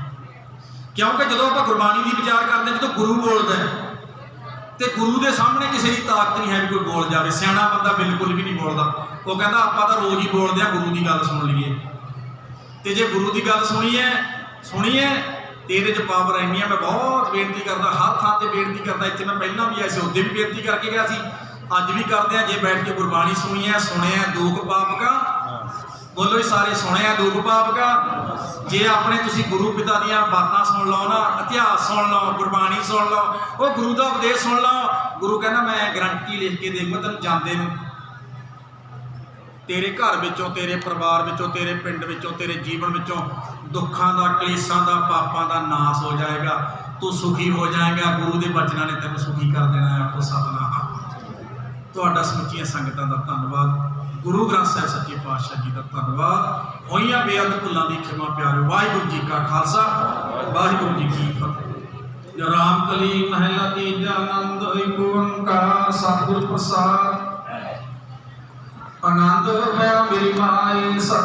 ਕਿਉਂਕਿ ਜਦੋਂ ਆਪਾਂ ਗੁਰਬਾਣੀ ਦੀ ਵਿਚਾਰ ਕਰਦੇ ਹਾਂ, ਜਦੋਂ ਗੁਰੂ ਬੋਲਦਾ ਹੈ ਤੇ ਗੁਰੂ ਦੇ ਸਾਹਮਣੇ ਕਿਸੇ ਦੀ ਤਾਕਤ ਨਹੀਂ ਹੈ ਵੀ ਕੋਈ ਬੋਲ ਜਾਵੇ। ਸਿਆਣਾ ਬੰਦਾ ਬਿਲਕੁਲ ਵੀ ਨਹੀਂ ਬੋਲਦਾ। ਉਹ ਕਹਿੰਦਾ ਆਪਾਂ ਤਾਂ ਰੋਜ਼ ਹੀ ਬੋਲਦੇ ਆ ਗੁਰੂ ਦੀ ਗੱਲ ਸੁਣ ਲਈਏ। ਤੇ ਜੇ ਗੁਰੂ ਦੀ ਗੱਲ ਸੁਣੀ ਸੁਣੀਏ ਸੁਣੀਏ ਤੇ ਇਹਦੇ ਚ ਪਾਵਰ ਇੰਨੀ ਆ, ਮੈਂ ਬਹੁਤ ਬੇਨਤੀ ਕਰਦਾ, ਹਰ ਥਾਂ ਤੇ ਬੇਨਤੀ ਕਰਦਾ, ਇੱਥੇ ਮੈਂ ਪਹਿਲਾਂ ਵੀ ਆਇਆ ਸੀ ਉਹਦੇ ਵੀ ਬੇਨਤੀ ਕਰਕੇ ਗਿਆ ਸੀ। ਅੱਜ ਵੀ ਕਰਦੇ ਆ, ਜੇ ਬੈਠ ਕੇ ਗੁਰਬਾਣੀ ਸੁਣੀ ਹੈ ਸੁਣਿਆ ਦੁੱਖ ਪਾਪ ਕਾ ਬੋਲੋ ਹੀ ਸਾਰੇ, ਸੁਣਿਆ ਦੁੱਖ ਪਾਪ ਕਾ ਜੇ ਆਪਣੇ ਤੁਸੀਂ ਗੁਰੂ ਪਿਤਾ ਦੀਆਂ ਬਾਤਾਂ ਸੁਣ ਲਓ ਨਾ, ਇਤਿਹਾਸ ਸੁਣ ਲਓ, ਗੁਰਬਾਣੀ ਸੁਣ ਲਓ, ਉਹ ਗੁਰੂ ਦਾ ਉਪਦੇਸ਼ ਸੁਣ ਲਓ, ਗੁਰੂ ਕਹਿੰਦਾ, ਮੈਂ ਗਰੰਟੀ ਲਿਖ ਕੇ ਦੇਵਾਂ, ਤੈਨੂੰ ਜਾਂਦੇ ਨੂੰ। ਤੇਰੇ ਘਰ ਵਿੱਚੋਂ, ਤੇਰੇ ਪਰਿਵਾਰ ਵਿੱਚੋਂ, ਤੇਰੇ ਪਿੰਡ ਵਿੱਚੋਂ, ਤੇਰੇ ਜੀਵਨ ਵਿੱਚੋਂ ਦੁੱਖਾਂ ਦਾ, ਕਲੇਸ਼ਾਂ ਦਾ, ਪਾਪਾਂ ਦਾ ਨਾਸ ਹੋ ਜਾਏਗਾ। ਤੂੰ ਸੁਖੀ ਹੋ ਜਾਏਗਾ। ਗੁਰੂ ਦੇ ਬਚਨਾਂ ਨੇ ਤੈਨੂੰ ਸੁਖੀ ਕਰ ਦੇਣਾ ਹੈ ਆਪੋ ਸਤਨਾਮ। ਤੁਹਾਡਾ ਸਮੁੱਚੀਆਂ ਸੰਗਤਾਂ ਦਾ ਧੰਨਵਾਦ। ਗੁਰੂ ਗ੍ਰੰਥ ਸਾਹਿਬ ਸੱਚੇ ਪਾਤਸ਼ਾਹ ਜੀ ਦਾ ਧੰਨਵਾਦ। ਹੋਈਆਂ ਬੇਅਦ ਭੁੱਲਾਂ ਦੀ ਖਿਮਾ ਪਿਆਰੇ ਵਾਹਿਗੁਰੂ ਜੀ ਕਾ ਖਾਲਸਾ। ਵਾਹਿਗੁਰੂ ਜੀ ਕੀ ਫਤਿਹ। ਰਾਮ ਕਲੀ ਮਹਿਲਾ ਤੀਜਾ ਆਨੰਦ ਇੱਕ ਓੰਕਾਰ ਸਤਿਗੁਰ ਪ੍ਰਸਾਦ ਆਨੰਦ ਹੋਇਆ ਮੇਰੀ ਮਾਈ ਸਤਿ